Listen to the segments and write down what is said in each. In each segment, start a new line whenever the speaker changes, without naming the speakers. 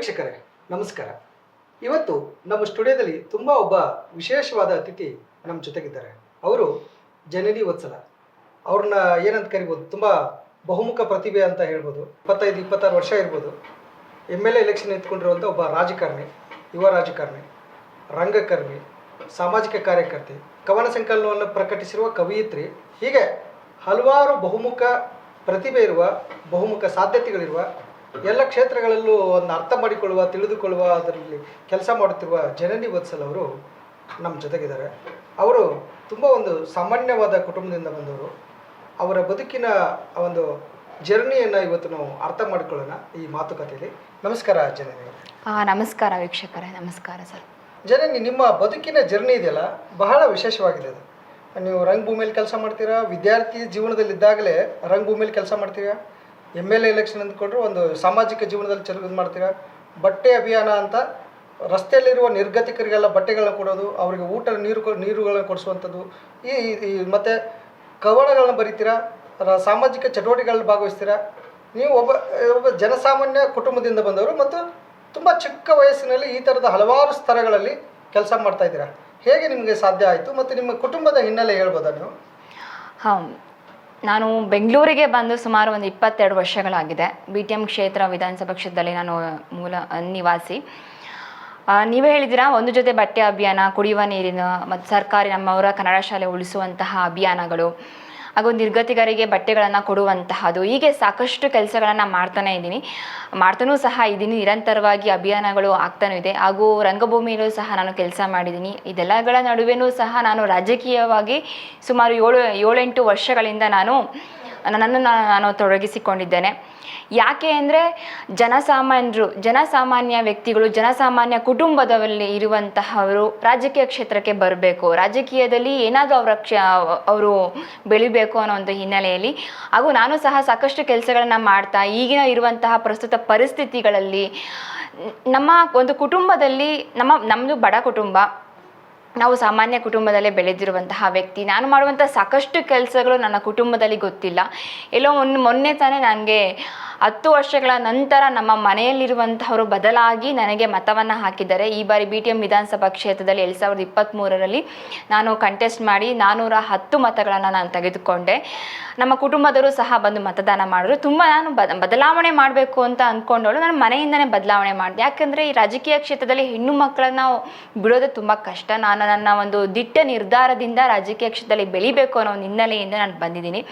ವೀಕ್ಷಕರೇ ನಮಸ್ಕಾರ. ಇವತ್ತು ನಮ್ಮ ಸ್ಟುಡಿಯೋದಲ್ಲಿ ತುಂಬ ಒಬ್ಬ ವಿಶೇಷವಾದ ಅತಿಥಿ ನಮ್ಮ ಜೊತೆಗಿದ್ದಾರೆ. ಅವರು ಜನನಿ ವತ್ಸಲ. ಅವ್ರನ್ನ ಏನಂತ ಕರಿಬೋದು, ತುಂಬ ಬಹುಮುಖ ಪ್ರತಿಭೆ ಅಂತ ಹೇಳ್ಬೋದು, ಇಪ್ಪತ್ತೈದು, ಇಪ್ಪತ್ತಾರು ವರ್ಷ ಇರ್ಬೋದು. ಎಂ ಎಲ್ ಎ ಎಲೆಕ್ಷನ್ ಎತ್ಕೊಂಡಿರುವಂಥ ಒಬ್ಬ ರಾಜಕಾರಣಿ, ಯುವ ರಾಜಕಾರಣಿ, ರಂಗಕರ್ಮಿ, ಸಾಮಾಜಿಕ ಕಾರ್ಯಕರ್ತೆ, ಕವನ ಸಂಕಲನವನ್ನು ಪ್ರಕಟಿಸಿರುವ ಕವಿಯಿತ್ರಿ, ಹೀಗೆ ಹಲವಾರು ಬಹುಮುಖ ಪ್ರತಿಭೆ ಇರುವ, ಬಹುಮುಖ ಸಾಧ್ಯತೆಗಳಿರುವ ಎಲ್ಲ ಕ್ಷೇತ್ರಗಳಲ್ಲೂ ಒಂದು ಅರ್ಥ ಮಾಡಿಕೊಳ್ಳುವ ತಿಳಿದುಕೊಳ್ಳುವ ಅದರಲ್ಲಿ ಕೆಲಸ ಮಾಡುತ್ತಿರುವ ಜನನಿ ವತ್ಸಲ್ ಅವರು ನಮ್ಮ ಜೊತೆಗಿದ್ದಾರೆ. ಅವರು ತುಂಬ ಒಂದು ಸಾಮಾನ್ಯವಾದ ಕುಟುಂಬದಿಂದ ಬಂದವರು. ಅವರ ಬದುಕಿನ ಒಂದು ಜರ್ನಿಯನ್ನು ಇವತ್ತು ನಾವು ಅರ್ಥ ಮಾಡಿಕೊಳ್ಳೋಣ ಈ ಮಾತುಕತೆಯಲ್ಲಿ. ನಮಸ್ಕಾರ ಜನನಿ
ನಮಸ್ಕಾರ ವೀಕ್ಷಕರೇ ನಮಸ್ಕಾರ ಸರ್.
ಜನನಿ ನಿಮ್ಮ ಬದುಕಿನ ಜರ್ನಿ ಇದೆಯಲ್ಲ ಬಹಳ ವಿಶೇಷವಾಗಿದೆ ಅದು. ನೀವು ರಂಗಭೂಮಿಯಲ್ಲಿ ಕೆಲಸ ಮಾಡ್ತೀರಾ? ವಿದ್ಯಾರ್ಥಿ ಜೀವನದಲ್ಲಿದ್ದಾಗಲೇ ರಂಗಭೂಮಿಯಲ್ಲಿ ಕೆಲಸ ಮಾಡ್ತೀರಾ? ಎಂ ಎಲ್ ಎ ಎಲೆಕ್ಷನ್ ಅಂದ್ಕೊಂಡ್ರು ಒಂದು ಸಾಮಾಜಿಕ ಜೀವನದಲ್ಲಿ ಚಲ ಮಾಡ್ತೀರಾ? ಬಟ್ಟೆ ಅಭಿಯಾನ ಅಂತ ರಸ್ತೆಯಲ್ಲಿರುವ ನಿರ್ಗತಿಕರಿಗೆಲ್ಲ ಬಟ್ಟೆಗಳನ್ನ ಕೊಡೋದು, ಅವರಿಗೆ ಊಟ ನೀರು ನೀರುಗಳನ್ನ ಕೊಡಿಸುವಂಥದ್ದು. ಈ ಮತ್ತು ಕವನಗಳನ್ನ ಬರೀತೀರಾ? ಸಾಮಾಜಿಕ ಚಟುವಟಿಕೆಗಳಲ್ಲಿ ಭಾಗವಹಿಸ್ತೀರಾ? ನೀವು ಒಬ್ಬ ಒಬ್ಬ ಜನಸಾಮಾನ್ಯ ಕುಟುಂಬದಿಂದ ಬಂದವರು ಮತ್ತು ತುಂಬ ಚಿಕ್ಕ ವಯಸ್ಸಿನಲ್ಲಿ ಈ ಥರದ ಹಲವಾರು ಸ್ತರಗಳಲ್ಲಿ ಕೆಲಸ ಮಾಡ್ತಾ ಇದ್ದೀರಾ? ಹೇಗೆ ನಿಮಗೆ ಸಾಧ್ಯ ಆಯಿತು? ಮತ್ತು ನಿಮ್ಮ ಕುಟುಂಬದ ಹಿನ್ನೆಲೆ ಹೇಳ್ಬೋದಾ ನೀವು?
ಹಾಂ ನಾನು ಬೆಂಗಳೂರಿಗೆ ಬಂದು ಸುಮಾರು ಒಂದು ಇಪ್ಪತ್ತೆರಡು ವರ್ಷಗಳಾಗಿದೆ. ಬಿ ಟಿ ಎಂ ಕ್ಷೇತ್ರ ವಿಧಾನಸಭಾ ಕ್ಷೇತ್ರದಲ್ಲಿ ನಾನು ಮೂಲ ನಿವಾಸಿ. ನೀವು ಹೇಳಿದ್ದೀರಾ, ಒಂದು ಜೊತೆ ಬಟ್ಟೆ ಅಭಿಯಾನ, ಕುಡಿಯುವ ನೀರಿನ ಮತ್ತು ಸರ್ಕಾರಿ ನಮ್ಮವರ ಕನ್ನಡ ಶಾಲೆ ಉಳಿಸುವಂತಹ ಅಭಿಯಾನಗಳು. ಹಾಗೂ ನಿರ್ಗತಿಗರಿಗೆ ಬಟ್ಟೆಗಳನ್ನು ಕೊಡುವಂತಹದ್ದು ಹೀಗೆ ಸಾಕಷ್ಟು ಕೆಲಸಗಳನ್ನು ಮಾಡ್ತಾನೆ ಇದ್ದೀನಿ. ಮಾಡ್ತಾನೂ ಸಹ ಇದ್ದೀನಿ. ನಿರಂತರವಾಗಿ ಅಭಿಯಾನಗಳು ಆಗ್ತಾನೂ ಇದೆ. ಹಾಗೂ ರಂಗಭೂಮಿಯಲ್ಲೂ ಸಹ ನಾನು ಕೆಲಸ ಮಾಡಿದ್ದೀನಿ. ಇದೆಲ್ಲಗಳ ನಡುವೆನೂ ಸಹ ನಾನು ರಾಜಕೀಯವಾಗಿ ಸುಮಾರು ಏಳು, ಏಳೆಂಟು ವರ್ಷಗಳಿಂದ ನಾನು ನನ್ನನ್ನು ನಾನು ತೊಡಗಿಸಿಕೊಂಡಿದ್ದೇನೆ. ಯಾಕೆ ಅಂದರೆ ಜನಸಾಮಾನ್ಯರು, ಜನಸಾಮಾನ್ಯ ವ್ಯಕ್ತಿಗಳು, ಜನಸಾಮಾನ್ಯ ಕುಟುಂಬದಲ್ಲಿ ಇರುವಂತಹವರು ರಾಜಕೀಯ ಕ್ಷೇತ್ರಕ್ಕೆ ಬರಬೇಕು. ರಾಜಕೀಯದಲ್ಲಿ ಏನಾದರೂ ಅವರ ಕ್ಷ ಅವರು ಬೆಳಿಬೇಕು ಅನ್ನೋ ಒಂದು ಹಿನ್ನೆಲೆಯಲ್ಲಿ. ಹಾಗೂ ನಾನು ಸಹ ಸಾಕಷ್ಟು ಕೆಲಸಗಳನ್ನು ಮಾಡ್ತಾ, ಈಗಿನ ಇರುವಂತಹ ಪ್ರಸ್ತುತ ಪರಿಸ್ಥಿತಿಗಳಲ್ಲಿ ನಮ್ಮ ಒಂದು ಕುಟುಂಬದಲ್ಲಿ ನಮ್ಮ ನಮ್ಮದು ಬಡ ಕುಟುಂಬ ನಾವು ಸಾಮಾನ್ಯ ಕುಟುಂಬದಲ್ಲೇ ಬೆಳೆದಿರುವಂತಹ ವ್ಯಕ್ತಿ. ನಾನು ಮಾಡುವಂಥ ಸಾಕಷ್ಟು ಕೆಲಸಗಳು ನನ್ನ ಕುಟುಂಬದಲ್ಲಿ ಗೊತ್ತಿಲ್ಲ. ಎಲ್ಲೋ ಮೊನ್ನೆ ಮೊನ್ನೆ ತಾನೇ ನನಗೆ ಹತ್ತು ವರ್ಷಗಳ ನಂತರ ನಮ್ಮ ಮನೆಯಲ್ಲಿರುವಂತಹವರು ಬದಲಾಗಿ ನನಗೆ ಮತವನ್ನು ಹಾಕಿದ್ದಾರೆ. ಈ ಬಾರಿ ಬಿ ಟಿ ಎಂ ವಿಧಾನಸಭಾ ಕ್ಷೇತ್ರದಲ್ಲಿ ಎರಡು ಸಾವಿರದ ಇಪ್ಪತ್ತ್ಮೂರರಲ್ಲಿ ನಾನು ಕಂಟೆಸ್ಟ್ ಮಾಡಿ ನಾನ್ನೂರ ಹತ್ತು ಮತಗಳನ್ನು ನಾನು ತೆಗೆದುಕೊಂಡೆ. ನಮ್ಮ ಕುಟುಂಬದವರು ಸಹ ಬಂದು ಮತದಾನ ಮಾಡಿದ್ರು. ತುಂಬ ನಾನು ಬದ ಬದಲಾವಣೆ ಮಾಡಬೇಕು ಅಂತ ಅಂದ್ಕೊಂಡವಳು ನಾನು ಮನೆಯಿಂದನೇ ಬದಲಾವಣೆ ಮಾಡಿದೆ. ಯಾಕಂದರೆ ಈ ರಾಜಕೀಯ ಕ್ಷೇತ್ರದಲ್ಲಿ ಹೆಣ್ಣು ಮಕ್ಕಳನ್ನು ಬಿಡೋದು ತುಂಬ ಕಷ್ಟ. ನಾನು ನನ್ನ ಒಂದು ದಿಟ್ಟ ನಿರ್ಧಾರದಿಂದ ರಾಜಕೀಯ ಕ್ಷೇತ್ರದಲ್ಲಿ ಬೆಳಿಬೇಕು ಅನ್ನೋ ಒಂದು ಹಿನ್ನೆಲೆಯಿಂದ ನಾನು ಬಂದಿದ್ದೀನಿ.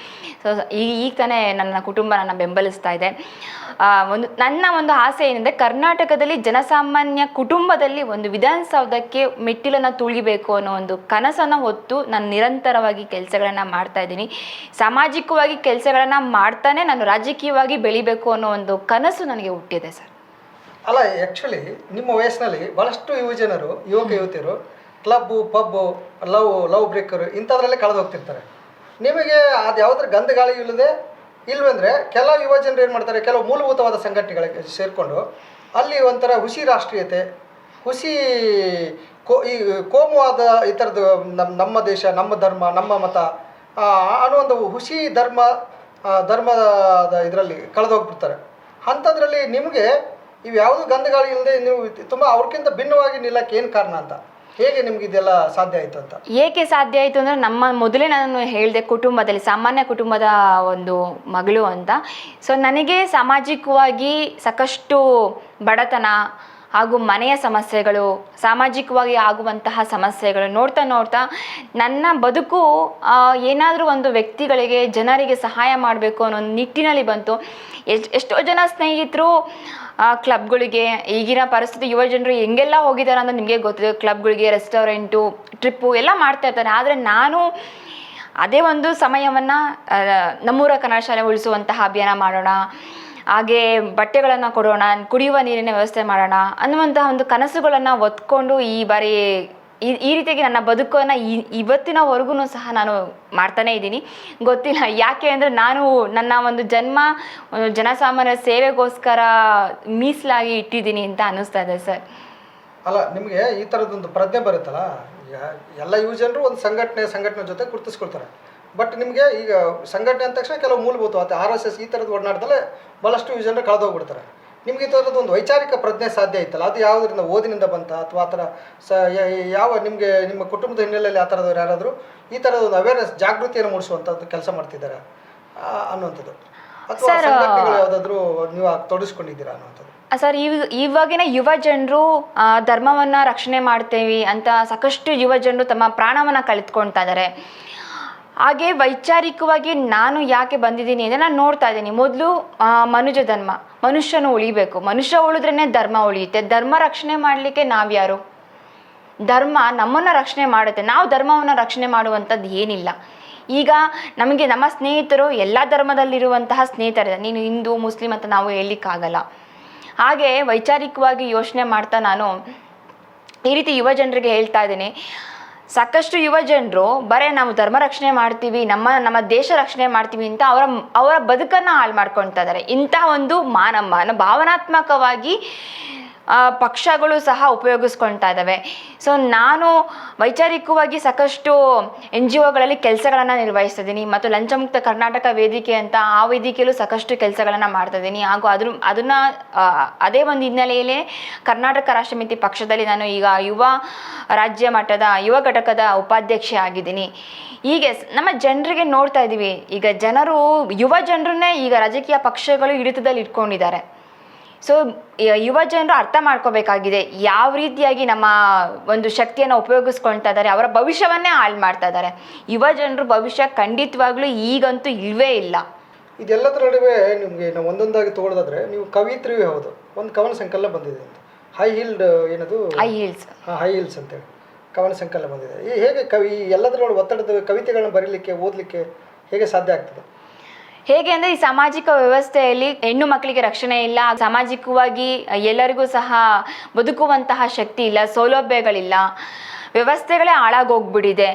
ಸೊ ಈಗ ಈಗ ತಾನೇ ನನ್ನ ಕುಟುಂಬ ನನ್ನ ಬೆಂಬಲಿಸ್ತಾ ಇದೆ. ಒಂದು ನನ್ನ ಒಂದು ಆಸೆ ಏನೆಂದರೆ ಕರ್ನಾಟಕದಲ್ಲಿ ಜನಸಾಮಾನ್ಯ ಕುಟುಂಬದಲ್ಲಿ ಒಂದು ವಿಧಾನಸೌಧಕ್ಕೆ ಮೆಟ್ಟಿಲನ್ನು ತುಳಿಬೇಕು ಅನ್ನೋ ಒಂದು ಕನಸನ್ನು ಹೊತ್ತು ನಾನು ನಿರಂತರವಾಗಿ ಕೆಲಸಗಳನ್ನು ಮಾಡ್ತಾ ಇದ್ದೀನಿ. ಸಾಮಾಜಿಕವಾಗಿ ಕೆಲಸಗಳನ್ನು ಮಾಡ್ತಾನೆ ನಾನು ರಾಜಕೀಯವಾಗಿ ಬೆಳಿಬೇಕು ಅನ್ನೋ ಒಂದು ಕನಸು ನನಗೆ ಹುಟ್ಟಿದೆ ಸರ್.
ಅಲ್ಲ ಆ್ಯಕ್ಚುಲಿ ನಿಮ್ಮ ವಯಸ್ಸಿನಲ್ಲಿ ಭಾಳಷ್ಟು ಯುವಜನರು ಯುವಕ ಯುವತಿಯರು club pub love love breaker ಇಂಥದ್ರಲ್ಲೇ ಕಳೆದು ಹೋಗ್ತಿರ್ತಾರೆ ನಿಮಗೆ ಅದು ಯಾವುದ್ರ ಗಂಧ ಗಾಳಿ ಇಲ್ಲದೆ ಇಲ್ವಂದರೆ ಕೆಲ ಯುವ ಜನರು ಏನು ಮಾಡ್ತಾರೆ, ಕೆಲವು ಮೂಲಭೂತವಾದ ಸಂಘಟನೆಗಳಿಗೆ ಸೇರಿಕೊಂಡು ಅಲ್ಲಿ ಒಂಥರ ಹುಸಿ ರಾಷ್ಟ್ರೀಯತೆ, ಹುಸಿ ಕೋ, ಈ ಕೋಮುವಾದ ಈ ಥರದ್ದು ನಮ್ಮ ನಮ್ಮ ದೇಶ, ನಮ್ಮ ಧರ್ಮ, ನಮ್ಮ ಮತ ಅನ್ನೋ ಒಂದು ಹುಸಿ ಧರ್ಮ ಧರ್ಮದ ಇದರಲ್ಲಿ ಕಳೆದೋಗ್ಬಿಡ್ತಾರೆ. ಅಂಥದ್ರಲ್ಲಿ ನಿಮಗೆ ಇವು ಯಾವುದು ಗಂಧಗಾಳಿ ಇಲ್ಲದೆ ನೀವು ತುಂಬ ಅವ್ರಿಗಿಂತ ಭಿನ್ನವಾಗಿ ನಿಲ್ಲಕ್ಕೆ ಏನು ಕಾರಣ ಅಂತ? ಹೇಗೆ ನಿಮ್ಗೆ ಇದೆಲ್ಲ ಸಾಧ್ಯ ಆಯ್ತು ಅಂತ?
ಏಕೆ ಸಾಧ್ಯ ಆಯಿತು ಅಂದರೆ ನಮ್ಮ ಮೊದಲೇ ನಾನು ಹೇಳಿದೆ ಕುಟುಂಬದಲ್ಲಿ, ಸಾಮಾನ್ಯ ಕುಟುಂಬದ ಒಂದು ಮಗಳು ಅಂತ. ಸೊ ನನಗೆ ಸಾಮಾಜಿಕವಾಗಿ ಸಾಕಷ್ಟು ಬಡತನ ಹಾಗೂ ಮನೆಯ ಸಮಸ್ಯೆಗಳು, ಸಾಮಾಜಿಕವಾಗಿ ಆಗುವಂತಹ ಸಮಸ್ಯೆಗಳು ನೋಡ್ತಾ ನೋಡ್ತಾ ನನ್ನ ಬದುಕು ಏನಾದರೂ ಒಂದು ವ್ಯಕ್ತಿಗಳಿಗೆ ಜನರಿಗೆ ಸಹಾಯ ಮಾಡಬೇಕು ಅನ್ನೋ ನಿಟ್ಟಿನಲ್ಲಿ ಬಂತು. ಎಷ್ಟು, ಎಷ್ಟೋ ಜನ ಸ್ನೇಹಿತರು ಕ್ಲಬ್ಗಳಿಗೆ ಈಗಿನ ಪರಿಸ್ಥಿತಿ ಯುವ ಜನರು ಹೆಂಗೆಲ್ಲ ಹೋಗಿದ್ದಾರೆ ಅಂತ ನಿಮಗೆ ಗೊತ್ತಿದೆ. ಕ್ಲಬ್ಗಳಿಗೆ ರೆಸ್ಟೋರೆಂಟು ಟ್ರಿಪ್ಪು ಎಲ್ಲ ಮಾಡ್ತಾ ಇರ್ತಾರೆ. ಆದರೆ ನಾನು ಅದೇ ಒಂದು ಸಮಯವನ್ನು ನಮ್ಮೂರ ಕನ್ನಡ ಶಾಲೆ ಉಳಿಸುವಂತಹ ಅಭಿಯಾನ ಮಾಡೋಣ, ಹಾಗೆ ಬಟ್ಟೆಗಳನ್ನು ಕೊಡೋಣ, ಕುಡಿಯುವ ನೀರಿನ ವ್ಯವಸ್ಥೆ ಮಾಡೋಣ ಅನ್ನುವಂತಹ ಒಂದು ಕನಸುಗಳನ್ನು ಒತ್ಕೊಂಡು ಈ ಬಾರಿ ಈ ಈ ರೀತಿಯಾಗಿ ನನ್ನ ಬದುಕನ್ನು ಇವತ್ತಿನವರೆಗೂ ಸಹ ನಾನು ಮಾಡ್ತಾನೇ ಇದ್ದೀನಿ. ಗೊತ್ತಿಲ್ಲ, ಯಾಕೆ ಅಂದರೆ ನಾನು ನನ್ನ ಒಂದು ಜನ್ಮ ಜನಸಾಮಾನ್ಯರ ಸೇವೆಗೋಸ್ಕರ ಮೀಸಲಾಗಿ ಇಟ್ಟಿದ್ದೀನಿ ಅಂತ ಅನ್ನಿಸ್ತಾ ಇದೆ ಸರ್.
ಅಲ್ಲ, ನಿಮಗೆ ಈ ಥರದೊಂದು ಪ್ರಜ್ಞೆ ಬರುತ್ತಲ್ಲ? ಎಲ್ಲ ಯುವ ಒಂದು ಸಂಘಟನೆ ಸಂಘಟನೆ ಜೊತೆ ಗುರುತಿಸ್ಕೊಳ್ತಾರೆ. ಬಟ್ ನಿಮಗೆ ಈಗ ಸಂಘಟನೆ ಅಂದ ತಕ್ಷಣ ಕೆಲವು ಮೂಲಭೂತ ಆರ್ ಎಸ್ ಎಸ್ ಈ ಥರದ ಒಡನಾಟದಲ್ಲೇ ಭಾಳಷ್ಟು ಯುವ ಜನರು ಕಳೆದೋಗ್ಬಿಡ್ತಾರೆ. ನಿಮಗೆ ಈ ಒಂದು ವೈಚಾರಿಕ ಪ್ರಜ್ಞೆ ಸಾಧ್ಯ ಇತ್ತಲ್ಲ ಅದು ಯಾವುದರಿಂದ ಓದಿನಿಂದ ಬಂತ? ಅಥವಾ ಆ ಥರ ಸ ಯಾವ ನಿಮಗೆ ನಿಮ್ಮ ಕುಟುಂಬದ ಹಿನ್ನೆಲೆಯಲ್ಲಿ ಆ ಥರದವ್ರು ಯಾರಾದರೂ ಈ ಥರದ ಒಂದು ಅವೇರ್ನೆಸ್ ಜಾಗೃತಿಯನ್ನು ಮೂಡಿಸುವಂಥದ್ದು ಕೆಲಸ ಮಾಡ್ತಿದ್ದಾರೆ? ಅನ್ನುವಂಥದ್ದು. ಅಥವಾ ಯಾವುದಾದ್ರೂ ನೀವು ಆ- ತೊಡಗಿಸ್ಕೊಂಡಿದ್ದೀರಾ ಅನ್ನುವಂಥದ್ದು?
ಸರ್ ಈ ಇವಾಗಿನ ಯುವ ಜನರು ಧರ್ಮವನ್ನ ರಕ್ಷಣೆ ಮಾಡ್ತೇವೆ ಅಂತ ಸಾಕಷ್ಟು ಯುವ ಜನರು ತಮ್ಮ ಪ್ರಾಣವನ್ನ ಕಳೆದುಕೊಳ್ತಾ ಇದ್ದಾರೆ ಹಾಗೆ ವೈಚಾರಿಕವಾಗಿ ನಾನು ಯಾಕೆ ಬಂದಿದ್ದೀನಿ ಅಂದರೆ ನಾನು ನೋಡ್ತಾ ಇದ್ದೀನಿ. ಮೊದಲು ಮನುಜ ಧರ್ಮ, ಮನುಷ್ಯನು ಉಳಿಬೇಕು. ಮನುಷ್ಯ ಉಳಿದ್ರೇ ಧರ್ಮ ಉಳಿಯುತ್ತೆ. ಧರ್ಮ ರಕ್ಷಣೆ ಮಾಡಲಿಕ್ಕೆ ನಾವ್ಯಾರು ಧರ್ಮ ನಮ್ಮನ್ನು ರಕ್ಷಣೆ ಮಾಡುತ್ತೆ. ನಾವು ಧರ್ಮವನ್ನು ರಕ್ಷಣೆ ಮಾಡುವಂಥದ್ದು ಏನಿಲ್ಲ. ಈಗ ನಮಗೆ ನಮ್ಮ ಸ್ನೇಹಿತರು ಎಲ್ಲ ಧರ್ಮದಲ್ಲಿರುವಂತಹ ಸ್ನೇಹಿತರಿದ್ದಾರೆ. ನೀನು ಹಿಂದೂ, ಮುಸ್ಲಿಂ ಅಂತ ನಾವು ಹೇಳಲಿಕ್ಕಾಗಲ್ಲ. ಹಾಗೆ ವೈಚಾರಿಕವಾಗಿ ಯೋಚನೆ ಮಾಡ್ತಾ ನಾನು ಈ ರೀತಿ ಯುವ ಜನರಿಗೆ ಹೇಳ್ತಾ ಇದ್ದೀನಿ. ಸಾಕಷ್ಟು ಯುವ ಜನರು, ಬರೇ ನಾವು ಧರ್ಮ ರಕ್ಷಣೆ ಮಾಡ್ತೀವಿ, ನಮ್ಮ ನಮ್ಮ ದೇಶ ರಕ್ಷಣೆ ಮಾಡ್ತೀವಿ ಅಂತ ಅವರ ಅವರ ಬದುಕನ್ನು ಹಾಳು ಮಾಡ್ಕೊಳ್ತಾ ಇದ್ದಾರೆ ಇಂತಹ ಒಂದು ಮಾನಮ್ಮ ಭಾವನಾತ್ಮಕವಾಗಿ ಪಕ್ಷಗಳು ಸಹ ಉಪಯೋಗಿಸ್ಕೊಳ್ತಾ ಇದ್ದಾವೆ. ಸೊ ನಾನು ವೈಚಾರಿಕವಾಗಿ ಸಾಕಷ್ಟು ಎನ್ ಜಿ ಒಗಳಲ್ಲಿ ಕೆಲಸಗಳನ್ನು ನಿರ್ವಹಿಸ್ತಿದ್ದೀನಿ ಮತ್ತು ಲಂಚಮುಕ್ತ ಕರ್ನಾಟಕ ವೇದಿಕೆ ಅಂತ ಆ ವೇದಿಕೆಯಲ್ಲೂ ಸಾಕಷ್ಟು ಕೆಲಸಗಳನ್ನು ಮಾಡ್ತಾ ಇದ್ದೀನಿ. ಹಾಗೂ ಅದ್ರ, ಅದನ್ನು ಅದೇ ಒಂದು ಹಿನ್ನೆಲೆಯಲ್ಲಿ ಕರ್ನಾಟಕ ರಾಷ್ಟ್ರ ಸಮಿತಿ ಪಕ್ಷದಲ್ಲಿ ನಾನು ಈಗ ಯುವ ರಾಜ್ಯ ಮಟ್ಟದ, ಯುವ ಘಟಕದ ಉಪಾಧ್ಯಕ್ಷೆ ಆಗಿದ್ದೀನಿ. ಹೀಗೆ ನಮ್ಮ ಜನರಿಗೆ ನೋಡ್ತಾ ಇದ್ದೀವಿ. ಈಗ ಜನರು, ಯುವ ಜನರನ್ನೇ ಈಗ ರಾಜಕೀಯ ಪಕ್ಷಗಳು ಹಿಡಿತದಲ್ಲಿ ಇಟ್ಕೊಂಡಿದ್ದಾರೆ. ಸೊ ಯುವ ಜನರು ಅರ್ಥ ಮಾಡ್ಕೋಬೇಕಾಗಿದೆ ಯಾವ ರೀತಿಯಾಗಿ ನಮ್ಮ ಒಂದು ಶಕ್ತಿಯನ್ನು ಉಪಯೋಗಿಸ್ಕೊಳ್ತಾ ಇದ್ದಾರೆ ಅವರ ಭವಿಷ್ಯವನ್ನೇ ಹಾಳು ಮಾಡ್ತಾ ಇದ್ದಾರೆ. ಯುವ ಜನರು ಭವಿಷ್ಯ ಖಂಡಿತವಾಗ್ಲೂ ಈಗಂತೂ ಇಲ್ವೇ ಇಲ್ಲ.
ಇದೆಲ್ಲದರ ನಡುವೆ ನಿಮಗೆ ನಾವು ಒಂದೊಂದಾಗಿ ತಗೊಳ್ಳೋದಾದ್ರೆ ನೀವು ಕವಿತ್ರಿಯೂ ಹೌದು ಒಂದು ಕವನ ಸಂಕಲನ ಬಂದಿದೆ ಅಂತ. ಹೈ ಹೀಲ್ಡ್ ಏನದು?
ಹೈ ಹೀಲ್ಸ್
ಹಾಂ ಹೈ ಹೀಲ್ಸ್ ಅಂತೇಳಿ ಕವನ ಸಂಕಲನ ಬಂದಿದೆ. ಈ ಹೇಗೆ ಕವಿ ಎಲ್ಲದರೊಳಗೆ ಒತ್ತಡದ ಕವಿತೆಗಳನ್ನ ಬರೀಲಿಕ್ಕೆ ಓದಲಿಕ್ಕೆ ಹೇಗೆ ಸಾಧ್ಯ ಆಗ್ತದೆ?
ಹೇಗೆ ಅಂದರೆ ಈ ಸಾಮಾಜಿಕ ವ್ಯವಸ್ಥೆಯಲ್ಲಿ ಹೆಣ್ಣು ಮಕ್ಕಳಿಗೆ ರಕ್ಷಣೆ ಇಲ್ಲ, ಸಾಮಾಜಿಕವಾಗಿ ಎಲ್ಲರಿಗೂ ಸಹ ಬದುಕುವಂತಹ ಶಕ್ತಿ ಇಲ್ಲ, ಸೌಲಭ್ಯಗಳಿಲ್ಲ. ವ್ಯವಸ್ಥೆಗಳೇ ಹಾಳಾಗೋಗ್ಬಿಟ್ಟಿದೆ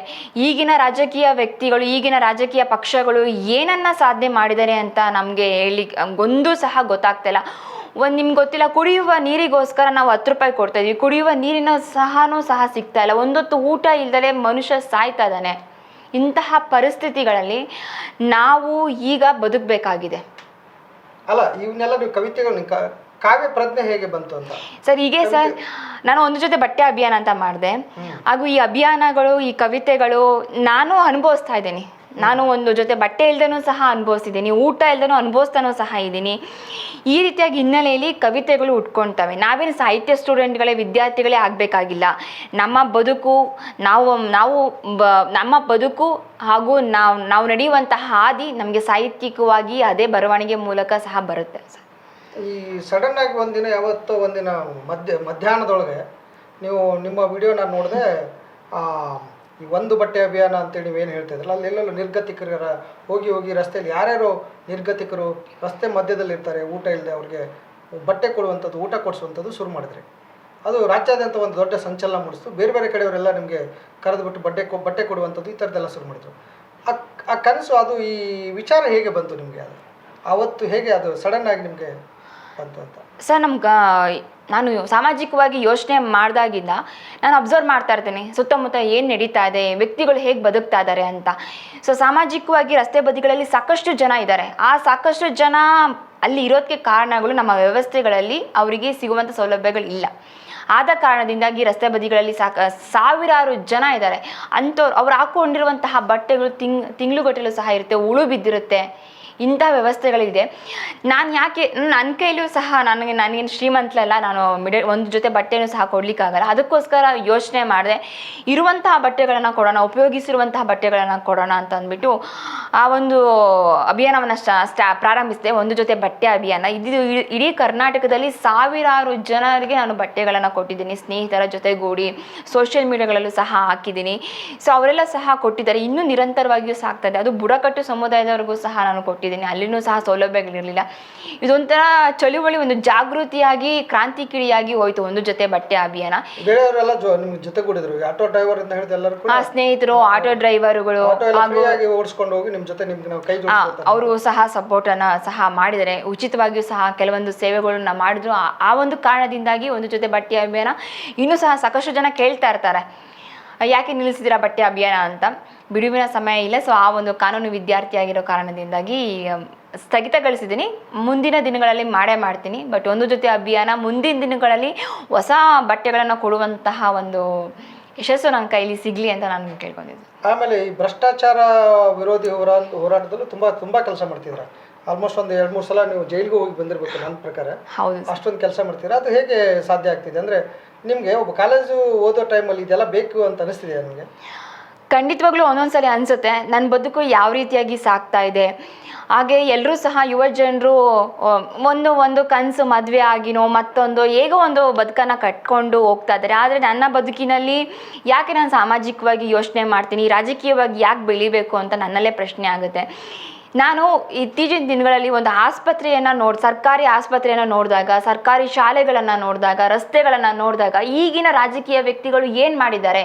ಈಗಿನ ರಾಜಕೀಯ ವ್ಯಕ್ತಿಗಳು, ಈಗಿನ ರಾಜಕೀಯ ಪಕ್ಷಗಳು ಏನನ್ನ ಸಾಧನೆ ಮಾಡಿದ್ದಾರೆ ಅಂತ ನಮಗೆ ಹೇಳಿ, ಒಂದು ಸಹ ಗೊತ್ತಾಗ್ತಿಲ್ಲ ಒಂದು ನಿಮ್ಗೆ ಗೊತ್ತಿಲ್ಲ, ಕುಡಿಯುವ ನೀರಿಗೋಸ್ಕರ ನಾವು ಹತ್ತು ರೂಪಾಯಿ ಕೊಡ್ತಾ ಇದೀವಿ. ಕುಡಿಯುವ ನೀರಿನ ಸಹನೂ ಸಹ ಸಿಗ್ತಾ ಇಲ್ಲ. ಒಂದೊತ್ತು ಊಟ ಇಲ್ದಲೆ ಮನುಷ್ಯ ಸಾಯ್ತಾ ಇದ್ದಾನೆ. ಇಂತಹ ಪರಿಸ್ಥಿತಿಗಳಲ್ಲಿ ನಾವು ಈಗ ಬದುಕಬೇಕಾಗಿದೆ.
ಅಲ್ಲ ಇವನ್ನೆಲ್ಲ ನೀವು ಕವಿತೆಗಳು ಕಾವ್ಯ ಪ್ರಜ್ಞೆ ಹೇಗೆ ಬಂತು ಅಂತ?
ಸರ್ ಹೀಗೆ ಸರ್ ನಾನು ಒಂದು ಜೊತೆ ಬಟ್ಟೆ ಅಭಿಯಾನ ಅಂತ ಮಾಡಿದೆ. ಹಾಗೂ ಈ ಅಭಿಯಾನಗಳು ಈ ಕವಿತೆಗಳು ನಾನು ಅನುಭವಿಸ್ತಾ ಇದ್ದೀನಿ. ನಾನು ಒಂದು ಜೊತೆ ಬಟ್ಟೆ ಇಲ್ದೇನೂ ಸಹ ಅನುಭವಿಸಿದ್ದೀನಿ, ಊಟ ಇಲ್ದೇನೂ ಅನುಭವಿಸ್ತಾನೂ ಸಹ ಇದ್ದೀನಿ. ಈ ರೀತಿಯಾಗಿ ಹಿನ್ನೆಲೆಯಲ್ಲಿ ಕವಿತೆಗಳು ಉಟ್ಕೊಳ್ತವೆ ನಾವೇನು ಸಾಹಿತ್ಯ ಸ್ಟೂಡೆಂಟ್ಗಳೇ, ವಿದ್ಯಾರ್ಥಿಗಳೇ ಆಗಬೇಕಾಗಿಲ್ಲ. ನಮ್ಮ ಬದುಕು ನಾವು ನಾವು ಬ, ನಮ್ಮ ಬದುಕು ಹಾಗೂ ನಾವು ನಾವು ನಡೆಯುವಂತಹ ಹಾದಿ ನಮಗೆ ಸಾಹಿತ್ಯಿಕವಾಗಿ ಅದೇ ಬರವಣಿಗೆ ಮೂಲಕ ಸಹ ಬರುತ್ತೆ.
ಈ ಸಡನ್ ಆಗಿ ಒಂದಿನ ಯಾವತ್ತೋ ಒಂದಿನ ಮಧ್ಯ, ಮಧ್ಯಾಹ್ನದೊಳಗೆ ನೀವು ನಿಮ್ಮ ವಿಡಿಯೋ ನಾನು ನೋಡಿದೆ ಈ ಒಂದು ಬಟ್ಟೆ ಅಭಿಯಾನ ಅಂತೇಳಿ ನೀವೇನು ಹೇಳ್ತಾ ಇದ್ರಲ್ಲ ಅಲ್ಲೆಲ್ಲೂ ನಿರ್ಗತಿಕರ ಹೋಗಿ ಹೋಗಿ ರಸ್ತೆಯಲ್ಲಿ ಯಾರ್ಯಾರು ನಿರ್ಗತಿಕರು ರಸ್ತೆ ಮಧ್ಯದಲ್ಲಿ ಇರ್ತಾರೆ, ಊಟ ಇಲ್ಲದೆ ಅವ್ರಿಗೆ ಬಟ್ಟೆ ಕೊಡುವಂಥದ್ದು, ಊಟ ಕೊಡಿಸುವಂಥದ್ದು ಶುರು ಮಾಡಿದ್ರಿ. ಅದು ರಾಜ್ಯಾದ್ಯಂತ ಒಂದು ದೊಡ್ಡ ಸಂಚಲನ ಮೂಡಿಸ್ತು. ಬೇರೆ ಬೇರೆ ಕಡೆಯವರೆಲ್ಲ ನಿಮಗೆ ಕರೆದುಬಿಟ್ಟು ಬಟ್ಟೆ ಕೊ, ಬಟ್ಟೆ ಕೊಡುವಂಥದ್ದು ಈ ಥರದ್ದೆಲ್ಲ ಶುರು ಮಾಡಿದ್ರು. ಆ ಆ ಕನಸು, ಅದು ಈ ವಿಚಾರ ಹೇಗೆ ಬಂತು ನಿಮಗೆ ಅದು? ಆವತ್ತು ಹೇಗೆ ಅದು ಸಡನ್ನಾಗಿ ನಿಮಗೆ
ಸರ್, ನಮ್ಗೆ, ನಾನು ಸಾಮಾಜಿಕವಾಗಿ ಯೋಚನೆ ಮಾಡಿದಾಗಿಂದ ನಾನು ಅಬ್ಸರ್ವ್ ಮಾಡ್ತಾ ಇರ್ತೀನಿ. ಸುತ್ತಮುತ್ತ ಏನು ನಡೀತಾ ಇದೆ, ವ್ಯಕ್ತಿಗಳು ಹೇಗೆ ಬದುಕ್ತಾ ಇದ್ದಾರೆ ಅಂತ. ಸೊ ಸಾಮಾಜಿಕವಾಗಿ ರಸ್ತೆ ಬದಿಗಳಲ್ಲಿ ಸಾಕಷ್ಟು ಜನ ಇದ್ದಾರೆ ಆ ಸಾಕಷ್ಟು ಜನ ಅಲ್ಲಿ ಇರೋದಕ್ಕೆ ಕಾರಣಗಳು ನಮ್ಮ ವ್ಯವಸ್ಥೆಗಳಲ್ಲಿ ಅವರಿಗೆ ಸಿಗುವಂಥ ಸೌಲಭ್ಯಗಳು ಇಲ್ಲ. ಆದ ಕಾರಣದಿಂದಾಗಿ ರಸ್ತೆ ಬದಿಗಳಲ್ಲಿ ಸಾಕ, ಸಾವಿರಾರು ಜನ ಇದ್ದಾರೆ ಅಂಥವ್ರು, ಅವ್ರು ಹಾಕೊಂಡಿರುವಂತಹ ಬಟ್ಟೆಗಳು ತಿಂಗ್, ತಿಂಗ್ಳುಗಟ್ಟಲು ಸಹ ಇರುತ್ತೆ, ಉಳು ಬಿದ್ದಿರುತ್ತೆ. ಇಂಥ ವ್ಯವಸ್ಥೆಗಳಿದೆ. ನಾನು ಯಾಕೆ ನನ್ನ ಕೈಲೂ ಸಹ ನನಗೆ, ನನಗೇನು ಶ್ರೀಮಂತಲಲ್ಲ, ನಾನು ಮಿಡ ಒಂದು ಜೊತೆ ಬಟ್ಟೆನೂ ಸಹ ಕೊಡಲಿಕ್ಕಾಗಲ್ಲ. ಅದಕ್ಕೋಸ್ಕರ ಯೋಚನೆ ಮಾಡಿದೆ. ಇರುವಂತಹ ಬಟ್ಟೆಗಳನ್ನು ಕೊಡೋಣ, ಉಪಯೋಗಿಸಿರುವಂತಹ ಬಟ್ಟೆಗಳನ್ನು ಕೊಡೋಣ ಅಂತ ಅಂದ್ಬಿಟ್ಟು ಆ ಒಂದು ಅಭಿಯಾನವನ್ನು ಸ್ಟಾ ಪ್ರಾರಂಭಿಸಿದೆ. ಒಂದು ಜೊತೆ ಬಟ್ಟೆ ಅಭಿಯಾನ. ಇದು ಇಡೀ- ಕರ್ನಾಟಕದಲ್ಲಿ ಸಾವಿರಾರು ಜನರಿಗೆ ನಾನು ಬಟ್ಟೆಗಳನ್ನು ಕೊಟ್ಟಿದ್ದೀನಿ. ಸ್ನೇಹಿತರ ಜೊತೆಗೂಡಿ ಸೋಷಿಯಲ್ ಮೀಡಿಯಾಗಳಲ್ಲೂ ಸಹ ಹಾಕಿದ್ದೀನಿ. ಸೊ, ಅವರೆಲ್ಲ ಸಹ ಕೊಟ್ಟಿದ್ದಾರೆ. ಇನ್ನೂ ನಿರಂತರವಾಗಿಯೂ ಸಾಕ್ತಾ ಅದು ಬುಡಕಟ್ಟು ಸಮುದಾಯದವರೆಗೂ ಸಹ ನಾನು ಕೊಟ್ಟಿದ್ದೀನಿ. ಅಲ್ಲಿನೂ ಸಹ ಸೌಲಭ್ಯಗಳಿರಲಿಲ್ಲ. ಇದೊಂಥರ ಚಳುವಳಿ ಒಂದು ಜಾಗೃತಿಯಾಗಿ ಕ್ರಾಂತಿಕಿಡಿಯಾಗಿ ಹೋಯ್ತು ಒಂದು ಜೊತೆ ಬಟ್ಟೆ ಅಭಿಯಾನ.
ಆಟೋ ಡ್ರೈವರ್ ಅಂತ ಹೇಳಿದ
ಸ್ನೇಹಿತರು ಆಟೋ ಡ್ರೈವರ್ಗಳು
ಓಡಿಸ್ಕೊಂಡು ಹೋಗಿ ನಿಮ್ಮ ಜೊತೆ ಕೈ
ಅವರು ಸಹ ಸಪೋರ್ಟ್ ಅನ್ನ ಸಹ ಮಾಡಿದರೆ ಉಚಿತವಾಗಿಯೂ ಸಹ ಕೆಲವೊಂದು ಸೇವೆಗಳನ್ನ ಮಾಡಿದ್ರು. ಆ- ಆ ಒಂದು ಕಾರಣದಿಂದಾಗಿ ಒಂದು ಜೊತೆ ಬಟ್ಟೆ ಅಭಿಯಾನ. ಇನ್ನೂ ಸಹ ಸಾಕಷ್ಟು ಜನ ಕೇಳ್ತಾ ಇರ್ತಾರೆ. ಯಾಕೆ ನಿಲ್ಲಿಸಿದಿರಾ ಬಟ್ಟೆ ಅಭಿಯಾನ ಅಂತ? ಬಿಡುವಿನ ಸಮಯ ಇಲ್ಲ. ಸೊ ಆ ಒಂದು ಕಾನೂನು ವಿದ್ಯಾರ್ಥಿ ಆಗಿರೋ ಕಾರಣದಿಂದಾಗಿ ಸ್ಥಗಿತಗೊಳಿಸಿದ್ದೀನಿ. ಮುಂದಿನ ದಿನಗಳಲ್ಲಿ ಮಾಡೇ ಮಾಡ್ತೀನಿ. ಬಟ್ ಒಂದು ಜೊತೆ ಅಭಿಯಾನ ಮುಂದಿನ ದಿನಗಳಲ್ಲಿ ಹೊಸ ಬಟ್ಟೆಗಳನ್ನು ಕೊಡುವಂತಹ ಒಂದು ಯಶಸ್ಸು ನನ್ನ ಕೈಲಿ ಸಿಗಲಿ ಅಂತ ನಾನು ಕೇಳ್ಕೊಂಡಿದ್ದೆ.
ಆಮೇಲೆ ಈ ಭ್ರಷ್ಟಾಚಾರ ವಿರೋಧಿ ಹೋರಾಟ ಹೋರಾಟದಲ್ಲೂ ತುಂಬ ತುಂಬ ಕೆಲಸ ಮಾಡ್ತಿದ್ರ. ಆಲ್ಮೋಸ್ಟ್ ಒಂದು ಎರಡು ಮೂರು ಸಲ ನೀವು ಜೈಲಿಗೂ ಹೋಗಿ ಬಂದಿರಬೇಕು ನನ್ನ ಪ್ರಕಾರ.
ಹೌದು.
ಅಷ್ಟೊಂದು ಕೆಲಸ ಮಾಡ್ತೀರಾ? ಅದು ಹೇಗೆ ಸಾಧ್ಯ ಆಗ್ತಿದೆ? ಅಂದರೆ ನಿಮಗೆ ಒಬ್ಬ ಕಾಲೇಜು ಓದೋ ಟೈಮಲ್ಲಿ ಇದೆಲ್ಲ ಬೇಕು ಅಂತ ಅನಿಸ್ತಿದೆ ನಿಮಗೆ?
ಖಂಡಿತವಾಗ್ಲೂ ಒಂದೊಂದ್ಸಲಿ ಅನಿಸುತ್ತೆ ನನ್ನ ಬದುಕು ಯಾವ ರೀತಿಯಾಗಿ ಸಾಗ್ತಾ ಇದೆ. ಹಾಗೆ ಎಲ್ಲರೂ ಸಹ ಯುವ ಜನರು ಒಂದು ಒಂದು ಕನಸು ಮದುವೆ ಆಗಿನೋ, ಮತ್ತೊಂದು, ಹೇಗೋ ಒಂದು ಬದುಕನ್ನು ಕಟ್ಕೊಂಡು ಹೋಗ್ತಾ ಇದ್ದಾರೆ. ಆದರೆ ನನ್ನ ಬದುಕಿನಲ್ಲಿ ಯಾಕೆ ನಾನು ಸಾಮಾಜಿಕವಾಗಿ ಯೋಚನೆ ಮಾಡ್ತೀನಿ, ರಾಜಕೀಯವಾಗಿ ಯಾಕೆ ಬೆಳಿಬೇಕು ಅಂತ ನನ್ನಲ್ಲೇ ಪ್ರಶ್ನೆ ಆಗುತ್ತೆ. ನಾನು ಇತ್ತೀಚಿನ ದಿನಗಳಲ್ಲಿ ಒಂದು ಆಸ್ಪತ್ರೆಯನ್ನು ನೋಡಿ, ಸರ್ಕಾರಿ ಆಸ್ಪತ್ರೆಯನ್ನು ನೋಡಿದಾಗ, ಸರ್ಕಾರಿ ಶಾಲೆಗಳನ್ನು ನೋಡಿದಾಗ, ರಸ್ತೆಗಳನ್ನು ನೋಡಿದಾಗ ಈಗಿನ ರಾಜಕೀಯ ವ್ಯಕ್ತಿಗಳು ಏನು ಮಾಡಿದ್ದಾರೆ?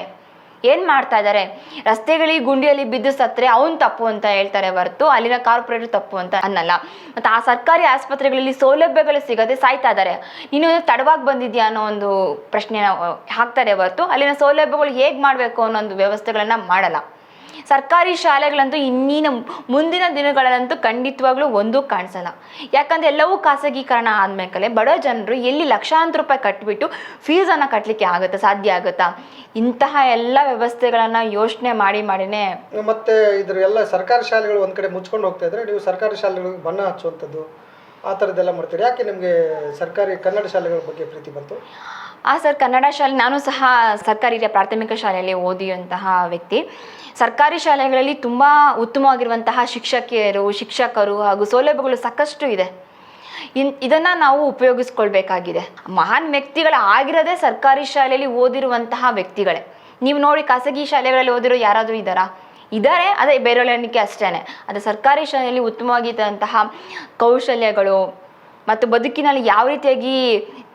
ಏನು ಮಾಡ್ತಾ ಇದ್ದಾರೆ ರಸ್ತೆಗಳಿಗೆ ಗುಂಡಿಯಲ್ಲಿ ಬಿದ್ದು ಸತ್ತರೆ ಅವನು ತಪ್ಪು ಅಂತ ಹೇಳ್ತಾರೆ ಹೊರತು ಅಲ್ಲಿನ ಕಾರ್ಪೊರೇಟರ್ ತಪ್ಪು ಅಂತ ಅನ್ನಲ್ಲ. ಮತ್ತು ಆ ಸರ್ಕಾರಿ ಆಸ್ಪತ್ರೆಗಳಲ್ಲಿ ಸೌಲಭ್ಯಗಳು ಸಿಗದೆ ಸಾಯ್ತಾ ಇದ್ದಾರೆ ನೀನು ತಡವಾಗಿ ಬಂದಿದ್ಯಾ ಅನ್ನೋ ಒಂದು ಪ್ರಶ್ನೆನ ಹಾಕ್ತಾರೆ ಹೊರತು ಅಲ್ಲಿನ ಸೌಲಭ್ಯಗಳು ಹೇಗೆ ಮಾಡಬೇಕು ಅನ್ನೋ ಒಂದು ವ್ಯವಸ್ಥೆಗಳನ್ನು ಮಾಡಲ್ಲ. ಸರ್ಕಾರಿ ಶಾಲೆಗಳಂತೂ ಇನ್ನಿನ ಮುಂದಿನ ದಿನಗಳಲ್ಲಂತೂ ಖಂಡಿತವಾಗ್ಲೂ ಒಂದೂ ಕಾಣಿಸಲ್ಲ. ಯಾಕಂದ್ರೆ ಎಲ್ಲವೂ ಖಾಸಗೀಕರಣ ಆದ್ಮೇಲೆ ಬಡ ಜನರು ಎಲ್ಲಿ ಲಕ್ಷಾಂತರ ರೂಪಾಯಿ ಕಟ್ಟಿಬಿಟ್ಟು ಫೀಸನ್ನು ಕಟ್ಟಲಿಕ್ಕೆ ಆಗುತ್ತೆ, ಸಾಧ್ಯ ಆಗುತ್ತಾ? ಇಂತಹ ಎಲ್ಲ ವ್ಯವಸ್ಥೆಗಳನ್ನು ಯೋಚನೆ ಮಾಡಿ ಮಾಡಿನೇ
ಮತ್ತೆ ಇದ್ರ ಎಲ್ಲ ಸರ್ಕಾರಿ ಶಾಲೆಗಳು ಒಂದು ಕಡೆ ಮುಚ್ಕೊಂಡು ಹೋಗ್ತಾ ಇದ್ರೆ ನೀವು ಸರ್ಕಾರಿ ಶಾಲೆಗಳಿಗೆ ಬಣ್ಣ ಹಚ್ಚುವಂಥದ್ದು ಆ ಥರದ್ದೆಲ್ಲ ಮಾಡ್ತೀರಿ? ಯಾಕೆ ನಿಮಗೆ ಸರ್ಕಾರಿ ಕನ್ನಡ ಶಾಲೆಗಳ ಬಗ್ಗೆ ಪ್ರೀತಿ ಬಂತು?
ಆ ಸರ್ ಕನ್ನಡ ಶಾಲೆ, ನಾನು ಸಹ ಸರ್ಕಾರಿ ಪ್ರಾಥಮಿಕ ಶಾಲೆಯಲ್ಲಿ ಓದಿಯುವಂತಹ ವ್ಯಕ್ತಿ. ಸರ್ಕಾರಿ ಶಾಲೆಗಳಲ್ಲಿ ತುಂಬ ಉತ್ತಮವಾಗಿರುವಂತಹ ಶಿಕ್ಷಕಿಯರು, ಶಿಕ್ಷಕರು ಹಾಗೂ ಸೌಲಭ್ಯಗಳು ಸಾಕಷ್ಟು ಇದೆ. ಇನ್, ಇದನ್ನು ನಾವು ಉಪಯೋಗಿಸ್ಕೊಳ್ಬೇಕಾಗಿದೆ. ಮಹಾನ್ ವ್ಯಕ್ತಿಗಳು ಆಗಿರೋದೇ ಸರ್ಕಾರಿ ಶಾಲೆಯಲ್ಲಿ ಓದಿರುವಂತಹ ವ್ಯಕ್ತಿಗಳೇ. ನೀವು ನೋಡಿ ಖಾಸಗಿ ಶಾಲೆಗಳಲ್ಲಿ ಓದಿರೋ ಯಾರಾದರೂ ಇದ್ದಾರಾ? ಇದ್ದಾರೆ ಅದೇ ಬೇರೆ ಅಷ್ಟೇ ಅದೇ ಸರ್ಕಾರಿ ಶಾಲೆಯಲ್ಲಿ ಉತ್ತಮವಾಗಿದ್ದಂತಹ ಕೌಶಲ್ಯಗಳು ಮತ್ತು ಬದುಕಿನಲ್ಲಿ ಯಾವ ರೀತಿಯಾಗಿ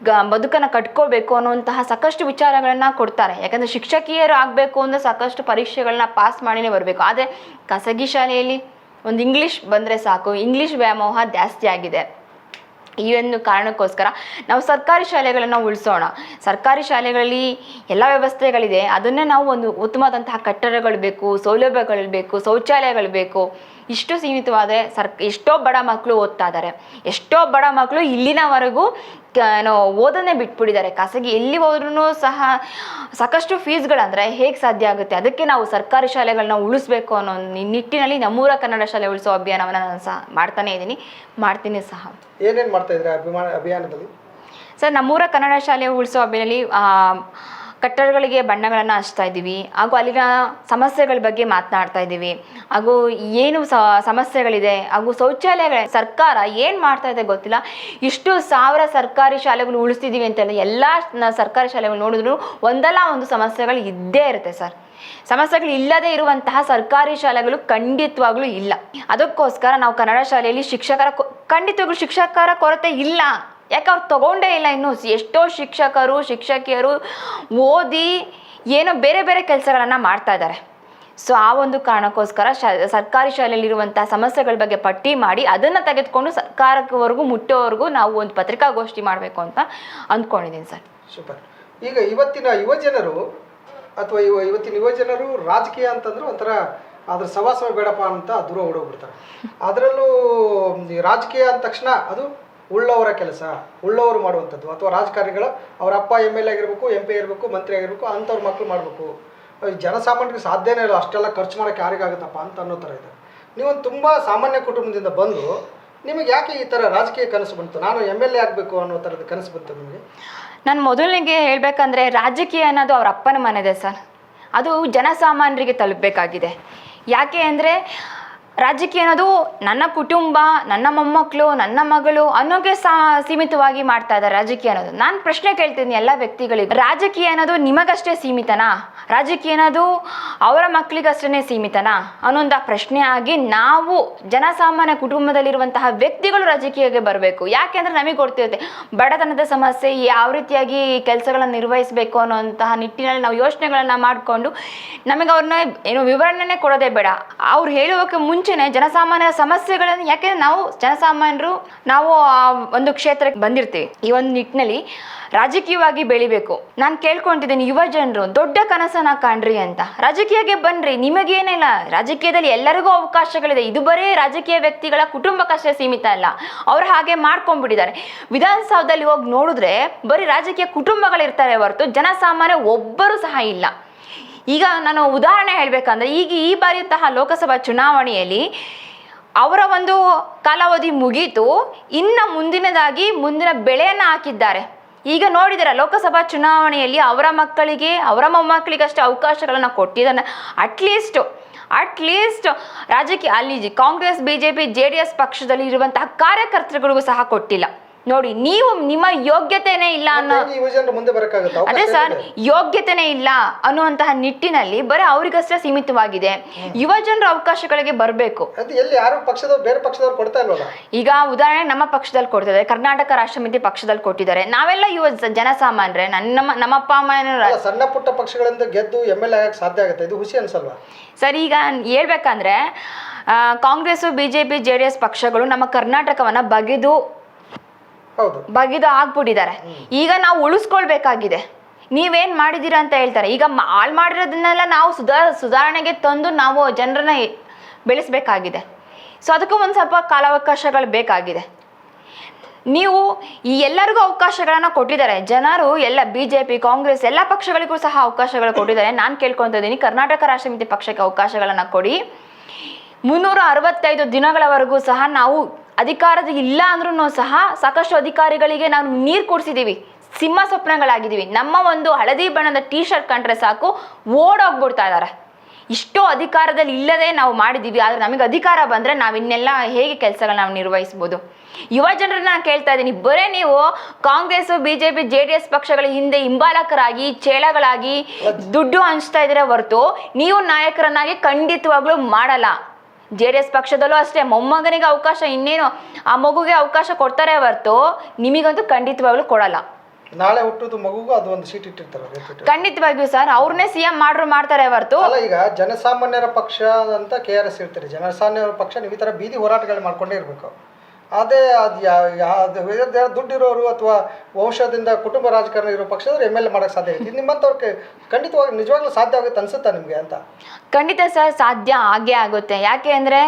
ಗ ಬದುಕನ್ನು ಕಟ್ಕೋಬೇಕು ಅನ್ನುವಂತಹ ಸಾಕಷ್ಟು ವಿಚಾರಗಳನ್ನು ಕೊಡ್ತಾರೆ. ಯಾಕಂದರೆ ಶಿಕ್ಷಕಿಯರು ಆಗಬೇಕು ಅಂದರೆ ಸಾಕಷ್ಟು ಪರೀಕ್ಷೆಗಳನ್ನ ಪಾಸ್ ಮಾಡಿನೇ ಬರಬೇಕು. ಆದರೆ ಖಾಸಗಿ ಶಾಲೆಯಲ್ಲಿ ಒಂದು ಇಂಗ್ಲೀಷ್ ಬಂದರೆ ಸಾಕು. ಇಂಗ್ಲೀಷ್ ವ್ಯಾಮೋಹ ಜಾಸ್ತಿ ಆಗಿದೆ. ಈ ಒಂದು ಕಾರಣಕ್ಕೋಸ್ಕರ ನಾವು ಸರ್ಕಾರಿ ಶಾಲೆಗಳನ್ನು ಉಳಿಸೋಣ. ಸರ್ಕಾರಿ ಶಾಲೆಗಳಲ್ಲಿ ಎಲ್ಲ ವ್ಯವಸ್ಥೆಗಳಿದೆ. ಅದನ್ನೇ ನಾವು ಒಂದು ಉತ್ತಮವಾದಂತಹ ಕಟ್ಟಡಗಳು ಬೇಕು, ಸೌಲಭ್ಯಗಳು ಬೇಕು, ಶೌಚಾಲಯಗಳು ಬೇಕು. ಇಷ್ಟು ಸೀಮಿತವಾದರೆ ಸರ್ ಎಷ್ಟೋ ಬಡ ಮಕ್ಕಳು ಓದ್ತಾ ಇದ್ದಾರೆ ಎಷ್ಟೋ ಬಡ ಮಕ್ಕಳು ಇಲ್ಲಿನವರೆಗೂ ಏನೋ ಓದನ್ನೇ ಬಿಟ್ಬಿಟ್ಟಿದ್ದಾರೆ. ಖಾಸಗಿ ಎಲ್ಲಿ ಹೋದ್ರೂ ಸಹ ಸಾಕಷ್ಟು ಫೀಸ್ಗಳಂದರೆ ಹೇಗೆ ಸಾಧ್ಯ ಆಗುತ್ತೆ? ಅದಕ್ಕೆ ನಾವು ಸರ್ಕಾರಿ ಶಾಲೆಗಳನ್ನ ಉಳಿಸ್ಬೇಕು ಅನ್ನೋ ನಿಟ್ಟಿನಲ್ಲಿ ನಮ್ಮೂರ ಕನ್ನಡ ಶಾಲೆ ಉಳಿಸೋ ಅಭಿಯಾನವನ್ನು ನಾನು ಸಹ ಮಾಡ್ತಾನೇ ಇದ್ದೀನಿ. ಮಾಡ್ತೀನಿ ಸಹ.
ಏನೇನು ಮಾಡ್ತಾ ಇದ್ದಾರೆ ಅಭಿಮಾನ ಅಭಿಯಾನದಲ್ಲಿ?
ಸರ್ ನಮ್ಮೂರ ಕನ್ನಡ ಶಾಲೆ ಉಳಿಸೋ ಹಬ್ಬಿನಲ್ಲಿ ಕಟ್ಟಡಗಳಿಗೆ ಬಣ್ಣಗಳನ್ನು ಹಚ್ತಾ ಇದ್ದೀವಿ. ಹಾಗೂ ಅಲ್ಲಿನ ಸಮಸ್ಯೆಗಳ ಬಗ್ಗೆ ಮಾತನಾಡ್ತಾ ಇದ್ದೀವಿ. ಹಾಗೂ ಏನು ಸಮಸ್ಯೆಗಳಿದೆ, ಹಾಗೂ ಶೌಚಾಲಯಗಳ ಸರ್ಕಾರ ಏನು ಮಾಡ್ತಾ ಇದೆ ಗೊತ್ತಿಲ್ಲ. ಇಷ್ಟು ಸಾವಿರ ಸರ್ಕಾರಿ ಶಾಲೆಗಳು ಉಳಿಸ್ತಿದ್ದೀವಿ ಅಂತೆಲ್ಲ ಎಲ್ಲ ಸರ್ಕಾರಿ ಶಾಲೆಗಳು ನೋಡಿದ್ರು ಒಂದಲ್ಲ ಒಂದು ಸಮಸ್ಯೆಗಳು ಇದ್ದೇ ಇರುತ್ತೆ ಸರ್. ಸಮಸ್ಯೆಗಳು ಇಲ್ಲದೆ ಇರುವಂತಹ ಸರ್ಕಾರಿ ಶಾಲೆಗಳು ಖಂಡಿತವಾಗ್ಲೂ ಇಲ್ಲ. ಅದಕ್ಕೋಸ್ಕರ ನಾವು ಕನ್ನಡ ಶಾಲೆಯಲ್ಲಿ ಶಿಕ್ಷಕರ ಖಂಡಿತವಾಗ್ಲೂ ಶಿಕ್ಷಕರ ಕೊರತೆ ಇಲ್ಲ. ಯಾಕೆ ಅವ್ರು ತಗೊಂಡೇ ಇಲ್ಲ ಇನ್ನು? ಎಷ್ಟೋ ಶಿಕ್ಷಕರು, ಶಿಕ್ಷಕಿಯರು ಓದಿ ಏನೋ ಬೇರೆ ಬೇರೆ ಕೆಲಸಗಳನ್ನು ಮಾಡ್ತಾ ಇದ್ದಾರೆ. ಸೊ ಆ ಒಂದು ಕಾರಣಕ್ಕೋಸ್ಕರ ಶಾ, ಸರ್ಕಾರಿ ಶಾಲೆಯಲ್ಲಿರುವಂಥ ಸಮಸ್ಯೆಗಳ ಬಗ್ಗೆ ಪಟ್ಟಿ ಮಾಡಿ ಅದನ್ನು ತೆಗೆದುಕೊಂಡು ಸರ್ಕಾರಕ್ಕವರೆಗೂ ಮುಟ್ಟೋವರೆಗೂ ನಾವು ಒಂದು ಪತ್ರಿಕಾಗೋಷ್ಠಿ ಮಾಡಬೇಕು ಅಂತ ಅಂದ್ಕೊಂಡಿದ್ದೀನಿ ಸರ್.
ಸೂಪರ್. ಈಗ ಇವತ್ತಿನ ಯುವ ಜನರು ಅಥವಾ ಇವ, ಇವತ್ತಿನ ಯುವ ಜನರು ರಾಜಕೀಯ ಅಂತಂದ್ರೆ ಒಂಥರ ಅದ್ರ ಸವಾಸವ ಬೇಡಪ್ಪ ಅಂತ ದೂರ ಓಡೋಗ್ಬಿಡ್ತಾರೆ. ಅದರಲ್ಲೂ ರಾಜಕೀಯ ಅಂದ ತಕ್ಷಣ ಅದು ಉಳ್ಳವರ ಕೆಲಸ, ಉಳ್ಳವರು ಮಾಡುವಂಥದ್ದು ಅಥವಾ ರಾಜಕಾರಣಿಗಳು ಅವರ ಅಪ್ಪ ಎಂ ಎಲ್ ಎ ಆಗಿರ್ಬೇಕು ಎಂ ಪಿ ಆಗಿರ್ಬೇಕು, ಮಂತ್ರಿ ಆಗಿರ್ಬೇಕು, ಅಂಥವ್ರ ಮಕ್ಕಳು ಮಾಡಬೇಕು. ಜನಸಾಮಾನ್ಯರಿಗೆ ಸಾಧ್ಯನೇ ಇಲ್ಲ ಅಷ್ಟೆಲ್ಲ ಖರ್ಚು ಮಾಡೋಕ್ಕೆ ಯಾರಿಗಾಗುತ್ತಪ್ಪ ಅಂತ ಅನ್ನೋ ಥರ ಇದೆ. ನೀವೊಂದು ತುಂಬ ಸಾಮಾನ್ಯ ಕುಟುಂಬದಿಂದ ಬಂದು ನಿಮಗೆ ಯಾಕೆ ಈ ಥರ ರಾಜಕೀಯ ಕನಸು ಬಂತು? ನಾನು ಎಂ ಎಲ್ ಎ ಆಗಬೇಕು ಅನ್ನೋ ಥರದ ಕನಸು ಬಂತು ನಿಮಗೆ?
ನಾನು ಮೊದಲನಿಗೆ ಹೇಳಬೇಕಂದ್ರೆ ರಾಜಕೀಯ ಅನ್ನೋದು ಅವರ ಅಪ್ಪನ ಮನೆದೆ ಸರ್. ಅದು ಜನಸಾಮಾನ್ಯರಿಗೆ ತಲುಪಬೇಕಾಗಿದೆ. ಯಾಕೆ ಅಂದರೆ ರಾಜಕೀಯ ಅನ್ನೋದು ನನ್ನ ಕುಟುಂಬ, ನನ್ನ ಮೊಮ್ಮಕ್ಕಳು ನನ್ನ ಮಗಳು ಅನ್ನೋಕೆ ಸೀಮಿತವಾಗಿ ಮಾಡ್ತಾ ಇದ್ದಾರೆ ರಾಜಕೀಯ ಅನ್ನೋದು. ನಾನು ಪ್ರಶ್ನೆ ಕೇಳ್ತೀನಿ ಎಲ್ಲ ವ್ಯಕ್ತಿಗಳಿಗೆ. ರಾಜಕೀಯ ಅನ್ನೋದು ನಿಮಗಷ್ಟೇ ಸೀಮಿತನಾ? ರಾಜಕೀಯ ಅನ್ನೋದು ಅವರ ಮಕ್ಕಳಿಗಷ್ಟೇ ಸೀಮಿತನಾ? ಅನ್ನೋಂಥ ಪ್ರಶ್ನೆ ಆಗಿ ನಾವು ಜನಸಾಮಾನ್ಯ ಕುಟುಂಬದಲ್ಲಿರುವಂತಹ ವ್ಯಕ್ತಿಗಳು ರಾಜಕೀಯಕ್ಕೆ ಬರಬೇಕು. ಯಾಕೆಂದ್ರೆ ನಮಗೆ ಗೊತ್ತಿರುತ್ತೆ, ಬಡತನದ ಸಮಸ್ಯೆ ಯಾವ ರೀತಿಯಾಗಿ ಕೆಲಸಗಳನ್ನು ನಿರ್ವಹಿಸಬೇಕು ಅನ್ನೋಂತಹ ನಿಟ್ಟಿನಲ್ಲಿ ನಾವು ಯೋಚನೆಗಳನ್ನು ಮಾಡಿಕೊಂಡು ನಮಗೆ ಅವ್ರನ್ನ ಏನು ವಿವರಣೆನೇ ಕೊಡೋದೇ ಬೇಡ. ಅವ್ರು ಹೇಳುವಕ್ಕೆ ಮುಂಚೆ ಮುಂಚೆನೆ ಜನಸಾಮಾನ್ಯರ ಸಮಸ್ಯೆಗಳನ್ನು ಯಾಕೆಂದ್ರೆ ನಾವು ಜನಸಾಮಾನ್ಯರು, ನಾವು ಆ ಒಂದು ಕ್ಷೇತ್ರಕ್ಕೆ ಬಂದಿರ್ತೀವಿ. ಈ ಒಂದು ನಿಟ್ಟಿನಲ್ಲಿ ರಾಜಕೀಯವಾಗಿ ಬೆಳಿಬೇಕು. ನಾನು ಕೇಳ್ಕೊಂತಿದ್ದೀನಿ ಯುವ ಜನರು, ದೊಡ್ಡ ಕನಸನ್ನ ಕಾಣ್ರಿ ಅಂತ. ರಾಜಕೀಯಕ್ಕೆ ಬನ್ರಿ, ನಿಮಗೇನಿಲ್ಲ. ರಾಜಕೀಯದಲ್ಲಿ ಎಲ್ಲರಿಗೂ ಅವಕಾಶಗಳಿದೆ. ಇದು ಬರೀ ರಾಜಕೀಯ ವ್ಯಕ್ತಿಗಳ ಕುಟುಂಬಕ್ಕಷ್ಟೇ ಸೀಮಿತ ಅಲ್ಲ. ಅವ್ರು ಹಾಗೆ ಮಾಡ್ಕೊಂಡ್ಬಿಟ್ಟಿದ್ದಾರೆ. ವಿಧಾನಸೌಧದಲ್ಲಿ ಹೋಗಿ ನೋಡಿದ್ರೆ ಬರೀ ರಾಜಕೀಯ ಕುಟುಂಬಗಳಿರ್ತಾರೆ ಹೊರತು ಜನಸಾಮಾನ್ಯ ಒಬ್ಬರು ಸಹ ಇಲ್ಲ. ಈಗ ನಾನು ಉದಾಹರಣೆ ಹೇಳಬೇಕಂದ್ರೆ, ಈಗ ಈ ಬಾರಿಯಂತಹ ಲೋಕಸಭಾ ಚುನಾವಣೆಯಲ್ಲಿ ಅವರ ಒಂದು ಕಾಲಾವಧಿ ಮುಗೀತು, ಇನ್ನು ಮುಂದಿನದಾಗಿ ಮುಂದಿನ ಬೆಳೆಯನ್ನು ಹಾಕಿದ್ದಾರೆ. ಈಗ ನೋಡಿದರೆ, ಲೋಕಸಭಾ ಚುನಾವಣೆಯಲ್ಲಿ ಅವರ ಮಕ್ಕಳಿಗೆ, ಅವರ ಮೊಮ್ಮಕ್ಕಳಿಗಷ್ಟೇ ಅವಕಾಶಗಳನ್ನು ಕೊಟ್ಟಿದ್ದಾನೆ. ಅಟ್ಲೀಸ್ಟ್ ಅಟ್ಲೀಸ್ಟ್ ರಾಜಕೀಯ, ಅಲ್ಲಿ Congress B J P J D S ಪಕ್ಷದಲ್ಲಿ ಇರುವಂತಹ ಕಾರ್ಯಕರ್ತರುಗಳಿಗೂ ಸಹ ಕೊಟ್ಟಿಲ್ಲ. ನೋಡಿ ನೀವು ನಿಮ್ಮ ಯೋಗ್ಯತೆನೇ ಇಲ್ಲ ಅನ್ನೋ
ಮುಂದೆ
ಅದೇ ಸರ್. ಯೋಗ್ಯತೆನೇ ಇಲ್ಲ ಅನ್ನುವಂತಹ ನಿಟ್ಟಿನಲ್ಲಿ ಬರೀ ಅವರಿಗಷ್ಟೇ ಸೀಮಿತವಾಗಿದೆ. ಯುವ ಜನರು ಅವಕಾಶಗಳಿಗೆ ಬರಬೇಕು.
ಅದು ಎಲ್ಲಿ ಯಾರು ಪಕ್ಷದವ್ರು ಬೇರೆ ಪಕ್ಷದವ್ರು ಕೊಡ್ತಾ ಇಲ್ವಲ್ಲ?
ಈಗ ಉದಾಹರಣೆ ನಮ್ಮ ಪಕ್ಷದಲ್ಲಿ ಕೊಡ್ತಿದ್ದಾರೆ. ಕರ್ನಾಟಕ ರಾಷ್ಟ್ರಮಿತಿ ಪಕ್ಷದಲ್ಲಿ ಕೊಟ್ಟಿದ್ದಾರೆ. ನಾವೆಲ್ಲ ಯುವ ಜನ ಜನಸಾಮಾನ್ಯರೇ. ನನ್ನ ನಮ್ಮ ನಮ್ಮಪ್ಪ ಅಮ್ಮ
ಸಣ್ಣ ಪುಟ್ಟ ಪಕ್ಷಗಳಿಂದ ಗೆದ್ದು ಎಂ ಎಲ್ ಎ ಸಾಧ್ಯ ಆಗುತ್ತೆ? ಇದು ಖುಷಿ ಅನ್ಸಲ್ವಾ?
ಸರ್ ಈಗ ಹೇಳ್ಬೇಕಂದ್ರೆ Congress Congress B J P J D S ಪಕ್ಷಗಳು ನಮ್ಮ ಕರ್ನಾಟಕವನ್ನು ಬಗೆದು ಬಗಿದು ಆಗ್ಬಿಟ್ಟಿದ್ದಾರೆ. ಈಗ ನಾವು ಉಳಿಸ್ಕೊಳ್ಬೇಕಾಗಿದೆ. ನೀವೇನ್ ಮಾಡಿದೀರ ಅಂತ ಹೇಳ್ತಾರೆ. ಈಗ ಹಾಳ್ ಮಾಡಿರೋದನ್ನೆಲ್ಲ ನಾವು ಸುಧಾ ಸುಧಾರಣೆಗೆ ತಂದು ನಾವು ಜನರನ್ನ ಬೆಳೆಸಬೇಕಾಗಿದೆ ಬೆಳೆಸ್ಬೇಕಾಗಿದೆ. ಸೊ ಅದಕ್ಕೂ ಒಂದು ಸ್ವಲ್ಪ ಕಾಲಾವಕಾಶಗಳು ಬೇಕಾಗಿದೆ. ನೀವು ಈ ಎಲ್ಲರಿಗೂ ಅವಕಾಶಗಳನ್ನು ಕೊಟ್ಟಿದ್ದಾರೆ. ಜನರು ಎಲ್ಲ ಬಿ ಜೆ ಪಿ ಕಾಂಗ್ರೆಸ್ ಎಲ್ಲ ಪಕ್ಷಗಳಿಗೂ ಸಹ ಅವಕಾಶಗಳು ಕೊಟ್ಟಿದ್ದಾರೆ. ನಾನು ಕೇಳ್ಕೊತ ಇದ್ದೀನಿ. ಕರ್ನಾಟಕ ರಾಷ್ಟ್ರ ಸಮಿತಿ ಪಕ್ಷಕ್ಕೆ ಅವಕಾಶಗಳನ್ನು ಕೊಡಿ. ಮುನ್ನೂರ ಅರವತ್ತೈದು ದಿನಗಳವರೆಗೂ ಸಹ ನಾವು ಅಧಿಕಾರದ ಇಲ್ಲ ಅಂದ್ರೂ ಸಹ ಸಾಕಷ್ಟು ಅಧಿಕಾರಿಗಳಿಗೆ ನಾವು ನೀರು ಕುಡಿಸಿದ್ದೀವಿ ಸಿಂಹ ಸ್ವಪ್ನಗಳಾಗಿದ್ದೀವಿ ನಮ್ಮ ಒಂದು ಹಳದಿ ಬಣ್ಣದ ಟೀ ಶರ್ಟ್ ಕಂಡ್ರೆ ಸಾಕು, ಓಡೋಗ್ಬಿಡ್ತಾ ಇದ್ದಾರೆ ಇಷ್ಟೋ ಅಧಿಕಾರದಲ್ಲಿ ಇಲ್ಲದೆ ನಾವು ಮಾಡಿದ್ದೀವಿ ಆದರೆ ನಮಗೆ ಅಧಿಕಾರ ಬಂದರೆ ನಾವು ಇನ್ನೆಲ್ಲ ಹೇಗೆ ಕೆಲಸಗಳನ್ನ ನಾವು ನಿರ್ವಹಿಸ್ಬೋದು? ಯುವ ಜನರನ್ನ ನಾನು ಕೇಳ್ತಾ ಇದ್ದೀನಿ. ಬರೇ ನೀವು Congress B J P J D S ಪಕ್ಷಗಳ ಹಿಂದೆ ಹಿಂಬಾಲಕರಾಗಿ, ಚೇಳಗಳಾಗಿ ದುಡ್ಡು ಹಂಚ್ತಾ ಇದ್ದೀರಾ ಹೊರತು, ನೀವು ನಾಯಕರನ್ನಾಗಿ ಖಂಡಿತವಾಗ್ಲೂ ಮಾಡಲ್ಲ. ಜೆ ಡಿ ಎಸ್ ಪಕ್ಷದಲ್ಲೂ ಅಷ್ಟೇ ಮೊಮ್ಮಗನಿಗೆ ಅವಕಾಶ ಇನ್ನೇನು ಆ ಮಗುಗೆ ಅವಕಾಶ ಕೊಡ್ತಾರೆ ಹೊರತು ನಿಮಗಂತೂ ಖಂಡಿತವಾಗ್ಲೂ ಕೊಡಲ್ಲ.
ನಾಳೆ ಹುಟ್ಟುದು ಮಗುಗೂ ಅದು ಒಂದು ಸೀಟ್ ಇಟ್ಟಿರ್ತಾರೆ
ಖಂಡಿತವಾಗಿಯೂ ಸರ್ ಅವ್ರನ್ನೇ ಸಿ ಎಂ ಮಾಡ್ರು ಮಾಡ್ತಾರೆ ಹೊರತು.
ಅಲ್ಲ ಈಗ ಜನಸಾಮಾನ್ಯರ ಪಕ್ಷ ಅಂತ ಕೆ ಆರ್ ಎಸ್ ಇರ್ತಾರೆ ಜನಸಾಮಾನ್ಯರ ಪಕ್ಷ ನೀವು ಈ ಥರ ಬೀದಿ ಹೋರಾಟಗಳು ಮಾಡ್ಕೊಂಡೇ ಇರಬೇಕು. ಅದೇ ಅದು ಯಾ ದುಡ್ಡಿರೋರು ಅಥವಾ ವಂಶದಿಂದ ಕುಟುಂಬ ರಾಜಕಾರಣ ಇರೋ ಪಕ್ಷದವ್ರು ಎಂ ಎಲ್ ಎ ಮಾಡೋಕ್ಕೆ ಸಾಧ್ಯ ಇದು ನಿಮ್ಮಂಥವ್ರಿಗೆ ಖಂಡಿತವಾಗಿ ನಿಜವಾಗ್ಲೂ ಸಾಧ್ಯ ಆಗುತ್ತೆ ಅನ್ಸುತ್ತಾ ನಿಮಗೆ ಅಂತ?
ಖಂಡಿತ ಸರ್, ಸಾಧ್ಯ ಆಗೇ ಆಗುತ್ತೆ. ಯಾಕೆ ಅಂದರೆ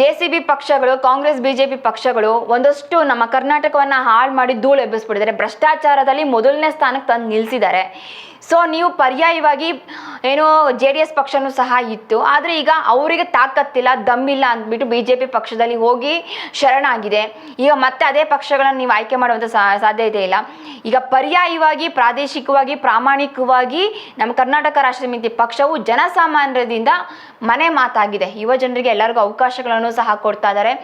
ಜೆ ಸಿ ಬಿ ಪಕ್ಷಗಳು, ಕಾಂಗ್ರೆಸ್ ಬಿ ಜೆ ಪಿ ಪಕ್ಷಗಳು ಒಂದಷ್ಟು ನಮ್ಮ ಕರ್ನಾಟಕವನ್ನು ಹಾಳು ಮಾಡಿ ಧೂಳು ಎಬ್ಬಿಸ್ಬಿಟ್ಟಿದ್ದಾರೆ ಭ್ರಷ್ಟಾಚಾರದಲ್ಲಿ ಮೊದಲನೇ ಸ್ಥಾನಕ್ಕೆ ತಂದು ನಿಲ್ಲಿಸಿದ್ದಾರೆ ಸೊ ನೀವು ಪರ್ಯಾಯವಾಗಿ ಏನೋ ಜೆ ಡಿ ಎಸ್ ಪಕ್ಷನೂ ಸಹ ಇತ್ತು. ಆದರೆ ಈಗ ಅವರಿಗೆ ತಾಕತ್ತಿಲ್ಲ, ದಮ್ಮಿಲ್ಲ ಅಂದ್ಬಿಟ್ಟು ಬಿ ಜೆ ಪಿ ಪಕ್ಷದಲ್ಲಿ ಹೋಗಿ ಶರಣಾಗಿದೆ. ಈಗ ಮತ್ತೆ ಅದೇ ಪಕ್ಷಗಳನ್ನು ನೀವು ಆಯ್ಕೆ ಮಾಡುವಂಥ ಸಾಧ್ಯತೆ ಇಲ್ಲ. ಈಗ ಪರ್ಯಾಯವಾಗಿ, ಪ್ರಾದೇಶಿಕವಾಗಿ, ಪ್ರಾಮಾಣಿಕವಾಗಿ ನಮ್ಮ ಕರ್ನಾಟಕ ರಾಷ್ಟ್ರ ಸಮಿತಿ ಪಕ್ಷವು ಜನಸಾಮಾನ್ಯರಿಂದ ಮನೆ ಮಾತಾಗಿದೆ. ಯುವ ಜನರಿಗೆ ಎಲ್ಲರಿಗೂ ಅವಕಾಶಗಳನ್ನು ಸಹ ಕೊಡ್ತಾ ಇದ್ದಾರೆ.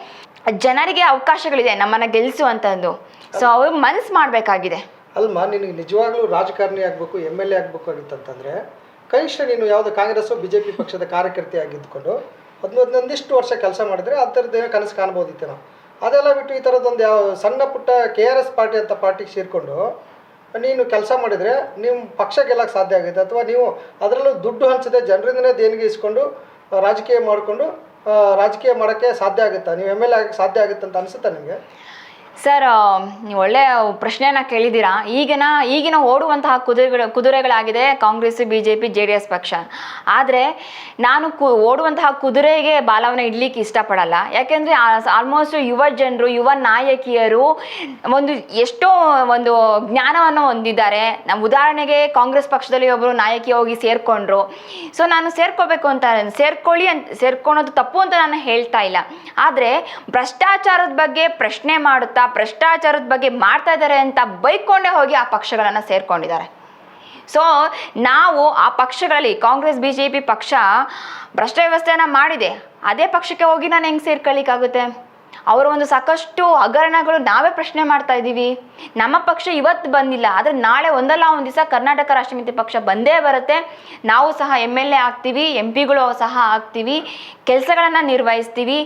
ಜನರಿಗೆ ಅವಕಾಶಗಳಿದೆ ನಮ್ಮನ್ನು ಗೆಲ್ಲಿಸುವಂಥದ್ದು ಸೊ ಅವ್ರು ಮನಸ್ಸು ಮಾಡಬೇಕಾಗಿದೆ.
ಅಲ್ಮಾ ನಿನಗೆ ನಿಜವಾಗ್ಲೂ ರಾಜಕಾರಣಿ ಆಗಬೇಕು, ಎಂ ಎಲ್ ಎ ಆಗಬೇಕಾಗಿತ್ತಂತಂದರೆ ಕನಿಷ್ಠ ನೀನು ಯಾವುದೋ ಕಾಂಗ್ರೆಸ್ಸು ಬಿ ಜೆ ಪಿ ಪಕ್ಷದ ಕಾರ್ಯಕರ್ತೆ ಆಗಿದ್ದುಕೊಂಡು ಒಂದೊಂದಿಷ್ಟು ವರ್ಷ ಕೆಲಸ ಮಾಡಿದ್ರೆ ಆ ಥರದ್ದೇನೋ ಕನಸು ಕಾಣ್ಬೋದಿತ್ತು ನಾವು ಅದೆಲ್ಲ ಬಿಟ್ಟು ಈ ಥರದ್ದೊಂದು ಯಾವ ಸಣ್ಣ ಪುಟ್ಟ ಕೆ ಆರ್ ಎಸ್ ಪಾರ್ಟಿ ಅಂತ ಪಾರ್ಟಿಗೆ ಸೇರಿಕೊಂಡು ನೀನು ಕೆಲಸ ಮಾಡಿದರೆ ನಿಮ್ಮ ಪಕ್ಷ ಗೆಲ್ಲಕ್ಕೆ ಸಾಧ್ಯ ಆಗುತ್ತೆ. ಅಥವಾ ನೀವು ಅದರಲ್ಲೂ ದುಡ್ಡು ಹಂಚದೆ ಜನರಿಂದನೇ ದೇಣಿಗೆ ಇಸ್ಕೊಂಡು ರಾಜಕೀಯ ಮಾಡಿಕೊಂಡು ರಾಜಕೀಯ ಮಾಡೋಕ್ಕೆ ಸಾಧ್ಯ ಆಗುತ್ತಾ? ನೀವು ಎಂ ಎಲ್ ಎ ಆಗಕ್ಕೆ ಸಾಧ್ಯ ಆಗುತ್ತೆ ಅಂತ ಅನಿಸುತ್ತಾ ನಿಮಗೆ?
ಸರ್ ನೀವು ಒಳ್ಳೆ ಪ್ರಶ್ನೆನ ಕೇಳಿದ್ದೀರಾ? ಈಗಿನ ಈಗಿನ ಓಡುವಂತಹ ಕುದುರೆಗಳು, ಕುದುರೆಗಳಾಗಿದೆ Congress B J P J D S ಪಕ್ಷ. ಆದರೆ ನಾನು ಕು, ಓಡುವಂತಹ ಕುದುರೆಗೆ ಬಾಲವನ್ನು ಇಡ್ಲಿಕ್ಕೆ ಇಷ್ಟಪಡಲ್ಲ. ಯಾಕೆಂದರೆ ಆಲ್ಮೋಸ್ಟ್ ಯುವ ಜನರು, ಯುವ ನಾಯಕಿಯರು ಒಂದು ಎಷ್ಟೋ ಒಂದು ಜ್ಞಾನವನ್ನು ಹೊಂದಿದ್ದಾರೆ. ನಮ್ಮ ಉದಾಹರಣೆಗೆ ಕಾಂಗ್ರೆಸ್ ಪಕ್ಷದಲ್ಲಿ ಒಬ್ಬರು ನಾಯಕಿ ಹೋಗಿ ಸೇರಿಕೊಂಡ್ರು. ಸೊ ನಾನು ಸೇರ್ಕೋಬೇಕು ಅಂತ, ಸೇರ್ಕೊಳ್ಳಿ ಅಂತ ಸೇರ್ಕೊಳೋದು ತಪ್ಪು ಅಂತ ನಾನು ಹೇಳ್ತಾ ಇಲ್ಲ. ಆದರೆ ಭ್ರಷ್ಟಾಚಾರದ ಬಗ್ಗೆ ಪ್ರಶ್ನೆ ಮಾಡುತ್ತಾ ಭ್ರಷ್ಟಾಚಾರದ ಬಗ್ಗೆ ಮಾಡ್ತಾ ಇದ್ದಾರೆ ಅಂತ ಬೈಕೊಂಡೇ ಹೋಗಿ ಆ ಪಕ್ಷಗಳನ್ನು ಸೇರ್ಕೊಂಡಿದ್ದಾರೆ. ಸೊ ನಾವು ಆ ಪಕ್ಷಗಳಲ್ಲಿ ಕಾಂಗ್ರೆಸ್ ಬಿ ಜೆ ಪಿ ಪಕ್ಷ ಭ್ರಷ್ಟ ವ್ಯವಸ್ಥೆಯನ್ನು ಮಾಡಿದೆ. ಅದೇ ಪಕ್ಷಕ್ಕೆ ಹೋಗಿ ನಾನು ಹೆಂಗೆ ಸೇರ್ಕೊಳ್ಳಿಕ್ಕಾಗುತ್ತೆ? ಅವರ ಒಂದು ಸಾಕಷ್ಟು ಹಗರಣಗಳು ನಾವೇ ಪ್ರಶ್ನೆ ಮಾಡ್ತಾ ಇದ್ದೀವಿ. ನಮ್ಮ ಪಕ್ಷ ಇವತ್ತು ಬಂದಿಲ್ಲ, ಆದರೆ ನಾಳೆ ಒಂದಲ್ಲ ಒಂದು ದಿವಸ ಕರ್ನಾಟಕ ರಾಷ್ಟ್ರಮಿತಿ ಪಕ್ಷ ಬಂದೇ ಬರುತ್ತೆ. ನಾವು ಸಹ ಎಂ ಎಲ್ ಎ ಆಗ್ತೀವಿ, ಎಂ ಪಿಗಳು ಸಹ ಆಗ್ತೀವಿ, ಕೆಲಸಗಳನ್ನು ನಿರ್ವಹಿಸ್ತೀವಿ.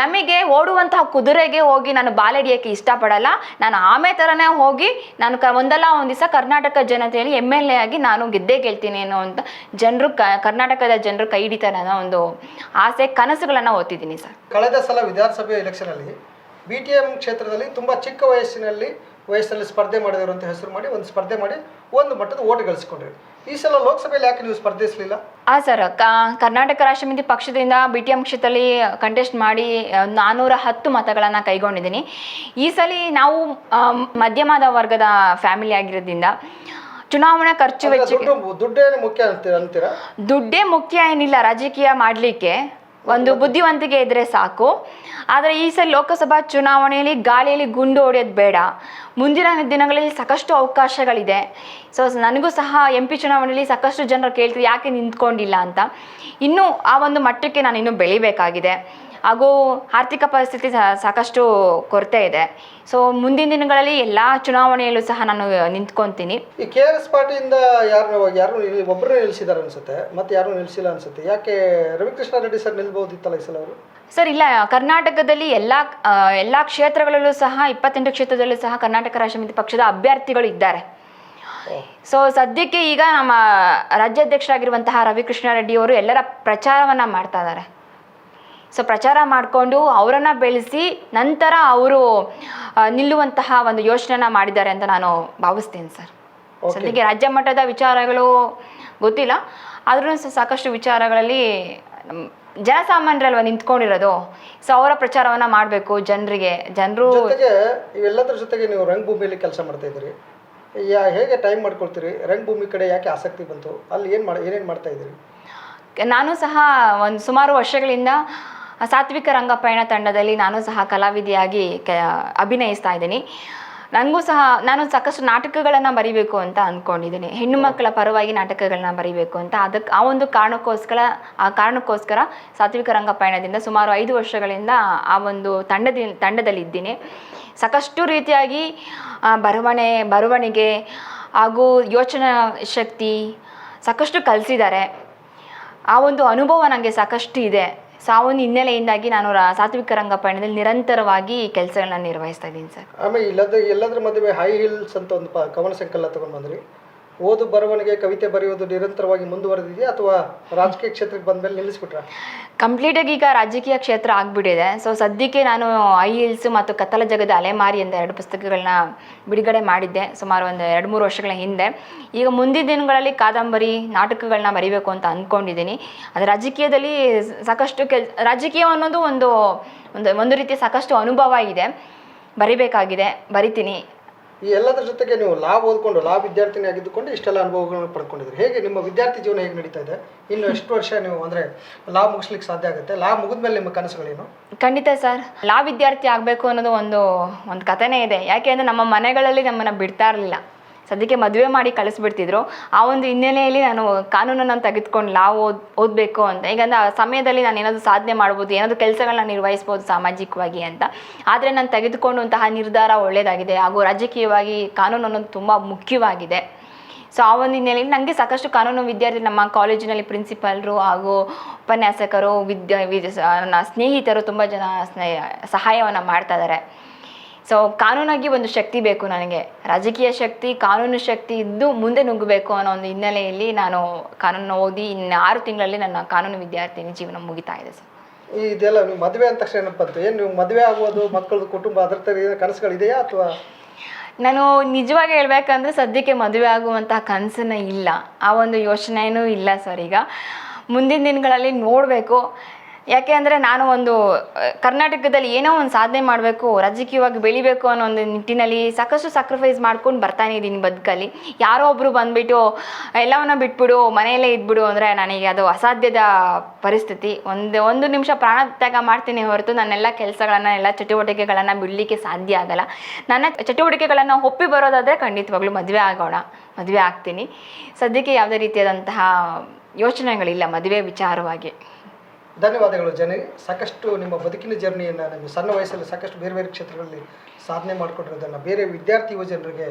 ನಮಗೆ ಓಡುವಂತಹ ಕುದುರೆಗೆ ಹೋಗಿ ನಾನು ಬಾಲೆಡಿಯೋಕ್ಕೆ ಇಷ್ಟಪಡಲ್ಲ. ನಾನು ಆಮೆ ಥರನೇ ಹೋಗಿ ನಾನು ಕ ಒಂದಲ್ಲ ಒಂದು ದಿವಸ ಕರ್ನಾಟಕ ಜನತೆಯಲ್ಲಿ ಎಂ ಎಲ್ ಎ ಆಗಿ ನಾನು ಗೆದ್ದೇ ಗೆಲ್ತೀನಿ ಅನ್ನೋ ಅಂತ ಜನರು ಕರ್ನಾಟಕದ ಜನರು ಕೈ ಹಿಡಿತಾರೆ ಅನ್ನೋ ಒಂದು ಆಸೆ, ಕನಸುಗಳನ್ನು ಓದ್ತಿದ್ದೀನಿ ಸರ್.
ಕಳೆದ ಸಲ ವಿಧಾನಸಭೆ ಎಲೆಕ್ಷನಲ್ಲಿ ಬಿ ಟಿ ಎಂ ಕ್ಷೇತ್ರದಲ್ಲಿ ತುಂಬ ಚಿಕ್ಕ ವಯಸ್ಸಿನಲ್ಲಿ ವಯಸ್ಸಲ್ಲಿ ಸ್ಪರ್ಧೆ ಮಾಡಿದವರು ಅಂತ ಹೆಸರು ಮಾಡಿ ಒಂದು ಸ್ಪರ್ಧೆ ಮಾಡಿ ಒಂದು ಮಟ್ಟದ ಓಟ್ ಗಳಿಸ್ಕೊಂಡ್ರಿ. ಈ ಸಲ ಲೋಕಸಭೆಯಲ್ಲಿ ಯಾಕೆ ನೀವು ಸ್ಪರ್ಧಿಸಲಿಲ್ಲ?
ಆ ಸರ್ ಕರ್ನಾಟಕ ರಾಷ್ಟ್ರಮಿತಿ ಪಕ್ಷದಿಂದ ಬಿ ಟಿ ಎಂ ಕ್ಷೇತ್ರದಲ್ಲಿ ಕಂಟೆಸ್ಟ್ ಮಾಡಿ ನಾನ್ನೂರ ಹತ್ತು ಮತಗಳನ್ನು ಕೈಗೊಂಡಿದ್ದೀನಿ. ಈ ಸಲ ನಾವು ಮಧ್ಯಮದ ವರ್ಗದ ಫ್ಯಾಮಿಲಿ ಆಗಿರೋದ್ರಿಂದ ಚುನಾವಣಾ ಖರ್ಚು ವೆಚ್ಚ
ದುಡ್ಡು ಮುಖ್ಯ ಅಂತೀರಾ
ದುಡ್ಡೇ ಮುಖ್ಯ ಏನಿಲ್ಲ ರಾಜಕೀಯ ಮಾಡಲಿಕ್ಕೆ. ಒಂದು ಬುದ್ಧಿವಂತಿಕೆ ಇದ್ರೆ ಸಾಕು. ಆದರೆ ಈ ಸಲ ಲೋಕಸಭಾ ಚುನಾವಣೆಯಲ್ಲಿ ಗಾಳಿಯಲ್ಲಿ ಗುಂಡು ಹೊಡೆಯೋದು ಬೇಡ. ಮುಂದಿನ ದಿನಗಳಲ್ಲಿ ಸಾಕಷ್ಟು ಅವಕಾಶಗಳಿದೆ. ಸೊ ನನಗೂ ಸಹ ಎಂ ಪಿ ಚುನಾವಣೆಯಲ್ಲಿ ಸಾಕಷ್ಟು ಜನರು ಕೇಳ್ತೀವಿ ಯಾಕೆ ನಿಂತ್ಕೊಂಡಿಲ್ಲ ಅಂತ. ಇನ್ನೂ ಆ ಒಂದು ಮಟ್ಟಕ್ಕೆ ನಾನು ಇನ್ನೂ ಬೆಳಿಬೇಕಾಗಿದೆ. ಹಾಗೂ ಆರ್ಥಿಕ ಪರಿಸ್ಥಿತಿ ಸಾಕಷ್ಟು ಕೊರತೆ ಇದೆ. ಸೊ ಮುಂದಿನ ದಿನಗಳಲ್ಲಿ ಎಲ್ಲ ಚುನಾವಣೆಯಲ್ಲೂ ಸಹ ನಾನು ನಿಂತ್ಕೊಂತೀನಿ.
ಈ ಕೆ ಆರ್ ಎಸ್ ಪಾರ್ಟಿಯಿಂದ ಯಾರು ಯಾರು ಒಬ್ಬರು ನಿಲ್ಲಿಸಿದ್ದಾರೆ ಅನ್ಸುತ್ತೆ, ಮತ್ತೆ ಯಾರು ನಿಲ್ಲಿಸಿಲ್ಲ ಅನ್ಸುತ್ತೆ. ಯಾಕೆ ರವಿಕೃಷ್ಣ ರೆಡ್ಡಿ ಸರ್ ನಿಲ್ಬಹುದಿತ್ತಲ್ಲ ಈ ಸಲ ಅವರು?
ಸರ್ ಇಲ್ಲ ಕರ್ನಾಟಕದಲ್ಲಿ ಎಲ್ಲ ಎಲ್ಲ ಕ್ಷೇತ್ರಗಳಲ್ಲೂ ಸಹ ಇಪ್ಪತ್ತೆಂಟು ಕ್ಷೇತ್ರದಲ್ಲೂ ಸಹ ಕರ್ನಾಟಕ ರಾಷ್ಟ್ರಮಿತಿ ಪಕ್ಷದ ಅಭ್ಯರ್ಥಿಗಳು ಇದ್ದಾರೆ. ಸೊ ಸದ್ಯಕ್ಕೆ ಈಗ ನಮ್ಮ ರಾಜ್ಯಾಧ್ಯಕ್ಷರಾಗಿರುವಂತಹ ರವಿಕೃಷ್ಣ ರೆಡ್ಡಿ ಅವರು ಎಲ್ಲರ ಪ್ರಚಾರವನ್ನ ಮಾಡ್ತಾ ಇದ್ದಾರೆ. ಸೊ ಪ್ರಚಾರ ಮಾಡಿಕೊಂಡು ಅವರನ್ನು ಬೆಳೆಸಿ ನಂತರ ಅವರು ನಿಲ್ಲುವಂತಹ ಒಂದು ಯೋಚನೆನ ಮಾಡಿದ್ದಾರೆ ಅಂತ ನಾನು ಭಾವಿಸ್ತೇನೆ ಸರ್. ಸದ್ಯಕ್ಕೆ ರಾಜ್ಯ ಮಟ್ಟದ ವಿಚಾರಗಳು ಗೊತ್ತಿಲ್ಲ. ಆದ್ರೂ ಸಹ ಸಾಕಷ್ಟು ವಿಚಾರಗಳಲ್ಲಿ ಜನಸಾಮಾನ್ಯರಲ್ವ ನಿಂತ್ಕೊಂಡಿರೋದು. ಸೊ ಅವರ ಪ್ರಚಾರವನ್ನ ಮಾಡಬೇಕು ಜನರಿಗೆ. ಜನರು
ಜೊತೆಗೆ ಇವೆಲ್ಲದರ ಜೊತೆಗೆ ನೀವು ರಂಗಭೂಮಿಯಲ್ಲಿ ಕೆಲಸ ಮಾಡ್ತಾ ಇದ್ದೀರಿ. ಯಾ ಹೇಗೆ ಟೈಮ್ ಮಾಡ್ಕೊಳ್ತೀರಿ? ರಂಗಭೂಮಿ ಕಡೆ ಯಾಕೆ ಆಸಕ್ತಿ ಬಂತು? ಅಲ್ಲಿ ಏನು ಮಾಡಿ ಏನೇನು ಮಾಡ್ತಾ ಇದ್ದೀರಿ?
ನಾನು ಸಹ ಒಂದು ಸುಮಾರು ವರ್ಷಗಳಿಂದ ಸಾತ್ವಿಕ ರಂಗಪಯಣ ತಂಡದಲ್ಲಿ ನಾನು ಸಹ ಕಲಾವಿದೆಯಾಗಿ ಕೆ ಅಭಿನಯಿಸ್ತಾ ಇದ್ದೀನಿ. ನನಗೂ ಸಹ ನಾನು ಸಾಕಷ್ಟು ನಾಟಕಗಳನ್ನು ಬರಿಬೇಕು ಅಂತ ಅಂದ್ಕೊಂಡಿದ್ದೀನಿ ಹೆಣ್ಣು ಮಕ್ಕಳ ಪರವಾಗಿ ನಾಟಕಗಳನ್ನ ಬರಿಬೇಕು ಅಂತ. ಅದಕ್ಕೆ ಆ ಒಂದು ಕಾರಣಕ್ಕೋಸ್ಕರ, ಆ ಕಾರಣಕ್ಕೋಸ್ಕರ ಸಾತ್ವಿಕ ರಂಗಪಯಣದಿಂದ ಸುಮಾರು ಐದು ವರ್ಷಗಳಿಂದ ಆ ಒಂದು ತಂಡದಿ, ತಂಡದಲ್ಲಿದ್ದೀನಿ. ಸಾಕಷ್ಟು ರೀತಿಯಾಗಿ ಬರವಣೆ, ಬರವಣಿಗೆ ಹಾಗೂ ಯೋಚನಾ ಶಕ್ತಿ ಸಾಕಷ್ಟು ಕಲಿಸಿದ್ದಾರೆ. ಆ ಒಂದು ಅನುಭವ ನನಗೆ ಸಾಕಷ್ಟು ಇದೆ. ಸೊ ಆ ಒಂದು ಹಿನ್ನೆಲೆಯಿಂದಾಗಿ ನಾನು ರಾ- ಸಾತ್ವಿಕ ರಂಗಪಯಣದಲ್ಲಿ ನಿರಂತರವಾಗಿ ಕೆಲಸಗಳನ್ನ ನಿರ್ವಹಿಸ್ತಾ ಇದ್ದೀನಿ ಸರ್.
ಆಮೇಲೆ ಇಲ್ಲದ ಎಲ್ಲದ್ರ ಮದುವೆ ಹೈ ಹಿಲ್ಸ್ ಅಂತ ಒಂದು ಪ ಕವನ ಸಂಕಲ್ಲ ತಗೊಂಡು ಬಂದ್ರಿ. ಓದು ಬರವಣಿಗೆ, ಕವಿತೆ ಬರೆಯೋದು ನಿರಂತರವಾಗಿ ಮುಂದುವರೆದಿದೆಯಾ ಅಥವಾ ರಾಜಕೀಯ ಕ್ಷೇತ್ರಕ್ಕೆ ಬಂದ ಮೇಲೆ ನಿಲ್ಲಿಸ್ಬಿಟ್ರಾ?
ಕಂಪ್ಲೀಟಾಗಿ ಈಗ ರಾಜಕೀಯ ಕ್ಷೇತ್ರ ಆಗಿಬಿಟ್ಟಿದೆ. ಸೊ ಸದ್ಯಕ್ಕೆ ನಾನು ಐ ಹಿಲ್ಸ್ ಮತ್ತು ಕತ್ತಲ ಜಗದ ಅಲೆಮಾರಿ ಎಂದ ಎರಡು ಪುಸ್ತಕಗಳನ್ನ ಬಿಡುಗಡೆ ಮಾಡಿದ್ದೆ ಸುಮಾರು ಒಂದು ಎರಡು ಮೂರು ವರ್ಷಗಳ ಹಿಂದೆ. ಈಗ ಮುಂದಿನ ದಿನಗಳಲ್ಲಿ ಕಾದಂಬರಿ ನಾಟಕಗಳನ್ನ ಬರಿಬೇಕು ಅಂತ ಅಂದ್ಕೊಂಡಿದ್ದೀನಿ. ಅದು ರಾಜಕೀಯದಲ್ಲಿ ಸಾಕಷ್ಟು ಕೆಲ್, ರಾಜಕೀಯ ಅನ್ನೋದು ಒಂದು ಒಂದು ಒಂದು ರೀತಿಯ ಸಾಕಷ್ಟು ಅನುಭವ ಇದೆ. ಬರಿಬೇಕಾಗಿದೆ. ಬರಿತೀನಿ.
ಈ ಎಲ್ಲದರ ಜೊತೆಗೆ ನೀವು ಲಾ ಓದ್ಕೊಂಡು ಲಾ ವಿದ್ಯಾರ್ಥಿನಿ ಆಗಿದ್ದುಕೊಂಡು ಇಷ್ಟೆಲ್ಲ ಅನುಭವಗಳನ್ನು ಪಡ್ಕೊಂಡಿದ್ರಿ ಹೇಗೆ ನಿಮ್ಮ ವಿದ್ಯಾರ್ಥಿ ಜೀವನ ಹೇಗೆ ನಡೀತಾ ಇದೆ? ಇನ್ನು ಎಷ್ಟು ವರ್ಷ ನೀವು ಅಂದರೆ ಲಾ ಮುಗಿಸ್ಲಿಕ್ಕೆ ಸಾಧ್ಯ ಆಗುತ್ತೆ? ಲಾ ಮುಗಿದ್ಮೇಲೆ ನಿಮ್ಮ ಕನಸುಗಳೇನು?
ಖಂಡಿತ ಸರ್. ಲಾ ವಿದ್ಯಾರ್ಥಿ ಆಗಬೇಕು ಅನ್ನೋದು ಒಂದು ಒಂದು ಕಥೆನೇ ಇದೆ. ಯಾಕೆ ಅಂದರೆ ನಮ್ಮ ಮನೆಗಳಲ್ಲಿ ನಮ್ಮನ್ನು ಬಿಡ್ತಾ ಇರಲಿಲ್ಲ. ಸದ್ಯಕ್ಕೆ ಮದುವೆ ಮಾಡಿ ಕಳಿಸ್ಬಿಡ್ತಿದ್ರು. ಆ ಒಂದು ಹಿನ್ನೆಲೆಯಲ್ಲಿ ನಾನು ಕಾನೂನನ್ನು ತೆಗೆದುಕೊಂಡು ಲಾ ಓದ್, ಓದಬೇಕು ಅಂತ. ಈಗಂದ್ರೆ ಆ ಸಮಯದಲ್ಲಿ ನಾನು ಏನಾದರೂ ಸಾಧನೆ ಮಾಡ್ಬೋದು, ಏನಾದರೂ ಕೆಲಸಗಳನ್ನ ನಿರ್ವಹಿಸ್ಬೋದು ಸಾಮಾಜಿಕವಾಗಿ ಅಂತ. ಆದರೆ ನಾನು ತೆಗೆದುಕೊಂಡಂತಹ ನಿರ್ಧಾರ ಒಳ್ಳೆಯದಾಗಿದೆ ಹಾಗೂ ರಾಜಕೀಯವಾಗಿ ಕಾನೂನು ಅನ್ನೋದು ತುಂಬ ಮುಖ್ಯವಾಗಿದೆ. ಸೊ, ಆ ಒಂದು ಹಿನ್ನೆಲೆಯಲ್ಲಿ ನನಗೆ ಸಾಕಷ್ಟು ಕಾನೂನು ವಿದ್ಯಾರ್ಥಿ ನಮ್ಮ ಕಾಲೇಜಿನಲ್ಲಿ ಪ್ರಿನ್ಸಿಪಾಲ್ರು ಹಾಗೂ ಉಪನ್ಯಾಸಕರು, ವಿದ್ಯಾ ವಿದ್ ನನ್ನ ಸ್ನೇಹಿತರು ತುಂಬ ಜನ ಸ್ನೇಹ, ಸಹಾಯವನ್ನು ಮಾಡ್ತಾ ಇದ್ದಾರೆ. ಸೊ ಕಾನೂನಾಗಿ ಒಂದು ಶಕ್ತಿ ಬೇಕು ನನಗೆ. ರಾಜಕೀಯ ಶಕ್ತಿ ಕಾನೂನು ಶಕ್ತಿ ಇದ್ದು ಮುಂದೆ ನುಗ್ಗಬೇಕು ಅನ್ನೋ ಒಂದು ಹಿನ್ನೆಲೆಯಲ್ಲಿ ನಾನು ಕಾನೂನು ಓದಿ ಇನ್ನು ಆರು ತಿಂಗಳಲ್ಲಿ ನನ್ನ ಕಾನೂನು ವಿದ್ಯಾರ್ಥಿನಿ ಜೀವನ ಮುಗಿತಾ ಇದೆ ಸರ್
ಇದೆಲ್ಲ ನೀವು ಮದುವೆ ಅಂದ ತಕ್ಷಣ ಏನಪ್ಪ ಏನು ನೀವು ಮದುವೆ ಆಗುವುದು ಮಕ್ಕಳ ಕುಟುಂಬ ಅದರ ಥರ ಕನಸುಗಳಿದೆಯಾ ಅಥವಾ?
ನಾನು ನಿಜವಾಗಿ ಹೇಳಬೇಕಂದ್ರೆ ಸದ್ಯಕ್ಕೆ ಮದುವೆ ಆಗುವಂತಹ ಕನಸನ್ನ ಇಲ್ಲ. ಆ ಒಂದು ಯೋಚನೆಯೂ ಇಲ್ಲ ಸರ್ ಈಗ. ಮುಂದಿನ ದಿನಗಳಲ್ಲಿ ನೋಡಬೇಕು. ಯಾಕೆ ಅಂದರೆ ನಾನು ಒಂದು ಕರ್ನಾಟಕದಲ್ಲಿ ಏನೋ ಒಂದು ಸಾಧನೆ ಮಾಡಬೇಕು, ರಾಜಕೀಯವಾಗಿ ಬೆಳಿಬೇಕು ಅನ್ನೋ ಒಂದು ನಿಟ್ಟಿನಲ್ಲಿ ಸಾಕಷ್ಟು ಸಾಕ್ರಿಫೈಸ್ ಮಾಡ್ಕೊಂಡು ಬರ್ತಾನೆ ಇದ್ದೀನಿ ಬದುಕಲ್ಲಿ. ಯಾರೋ ಒಬ್ಬರು ಬಂದುಬಿಟ್ಟು, ಎಲ್ಲವನ್ನ ಬಿಟ್ಬಿಡು, ಮನೆಯಲ್ಲೇ ಇದ್ಬಿಡು ಅಂದರೆ ನನಗೆ ಅದು ಅಸಾಧ್ಯದ ಪರಿಸ್ಥಿತಿ. ಒಂದು ಒಂದು ನಿಮಿಷ ಪ್ರಾಣ ತ್ಯಾಗ ಮಾಡ್ತೀನಿ ಹೊರತು ನನ್ನೆಲ್ಲ ಕೆಲಸಗಳನ್ನು, ಎಲ್ಲ ಚಟುವಟಿಕೆಗಳನ್ನು ಬಿಡಲಿಕ್ಕೆ ಸಾಧ್ಯ ಆಗಲ್ಲ. ನನ್ನ ಚಟುವಟಿಕೆಗಳನ್ನು ಒಪ್ಪಿ ಬರೋದಾದರೆ ಖಂಡಿತವಾಗ್ಲೂ ಮದುವೆ ಆಗೋಣ, ಮದುವೆ ಆಗ್ತೀನಿ. ಸದ್ಯಕ್ಕೆ ಯಾವುದೇ ರೀತಿಯಾದಂತಹ ಯೋಚನೆಗಳಿಲ್ಲ ಮದುವೆ ವಿಚಾರವಾಗಿ.
ಧನ್ಯವಾದಗಳು ಜನ. ಸಾಕಷ್ಟು ನಿಮ್ಮ ಬದುಕಿನ ಜರ್ನಿಯನ್ನು ನೀವು ಸಣ್ಣ ವಯಸ್ಸಲ್ಲಿ ಸಾಕಷ್ಟು ಬೇರೆ ಬೇರೆ ಕ್ಷೇತ್ರಗಳಲ್ಲಿ ಸಾಧನೆ ಮಾಡಿಕೊಂಡಿರೋದನ್ನು ಬೇರೆ ವಿದ್ಯಾರ್ಥಿ ಯುವ ಜನರಿಗೆ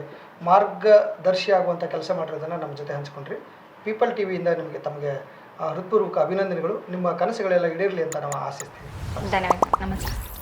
ಮಾರ್ಗದರ್ಶಿ ಆಗುವಂಥ ಕೆಲಸ ಮಾಡಿರೋದನ್ನು ನಮ್ಮ ಜೊತೆ ಹಂಚ್ಕೊಂಡ್ರಿ. ಪೀಪಲ್ ಟಿ ವಿಯಿಂದ ನಿಮಗೆ ತಮಗೆ ಹೃತ್ಪೂರ್ವಕ ಅಭಿನಂದನೆಗಳು. ನಿಮ್ಮ ಕನಸುಗಳೆಲ್ಲ ಈಡೇರಲಿ ಅಂತ ನಾವು ಆಶಿಸ್ತೀವಿ.
ಧನ್ಯವಾದ. ನಮಸ್ಕಾರ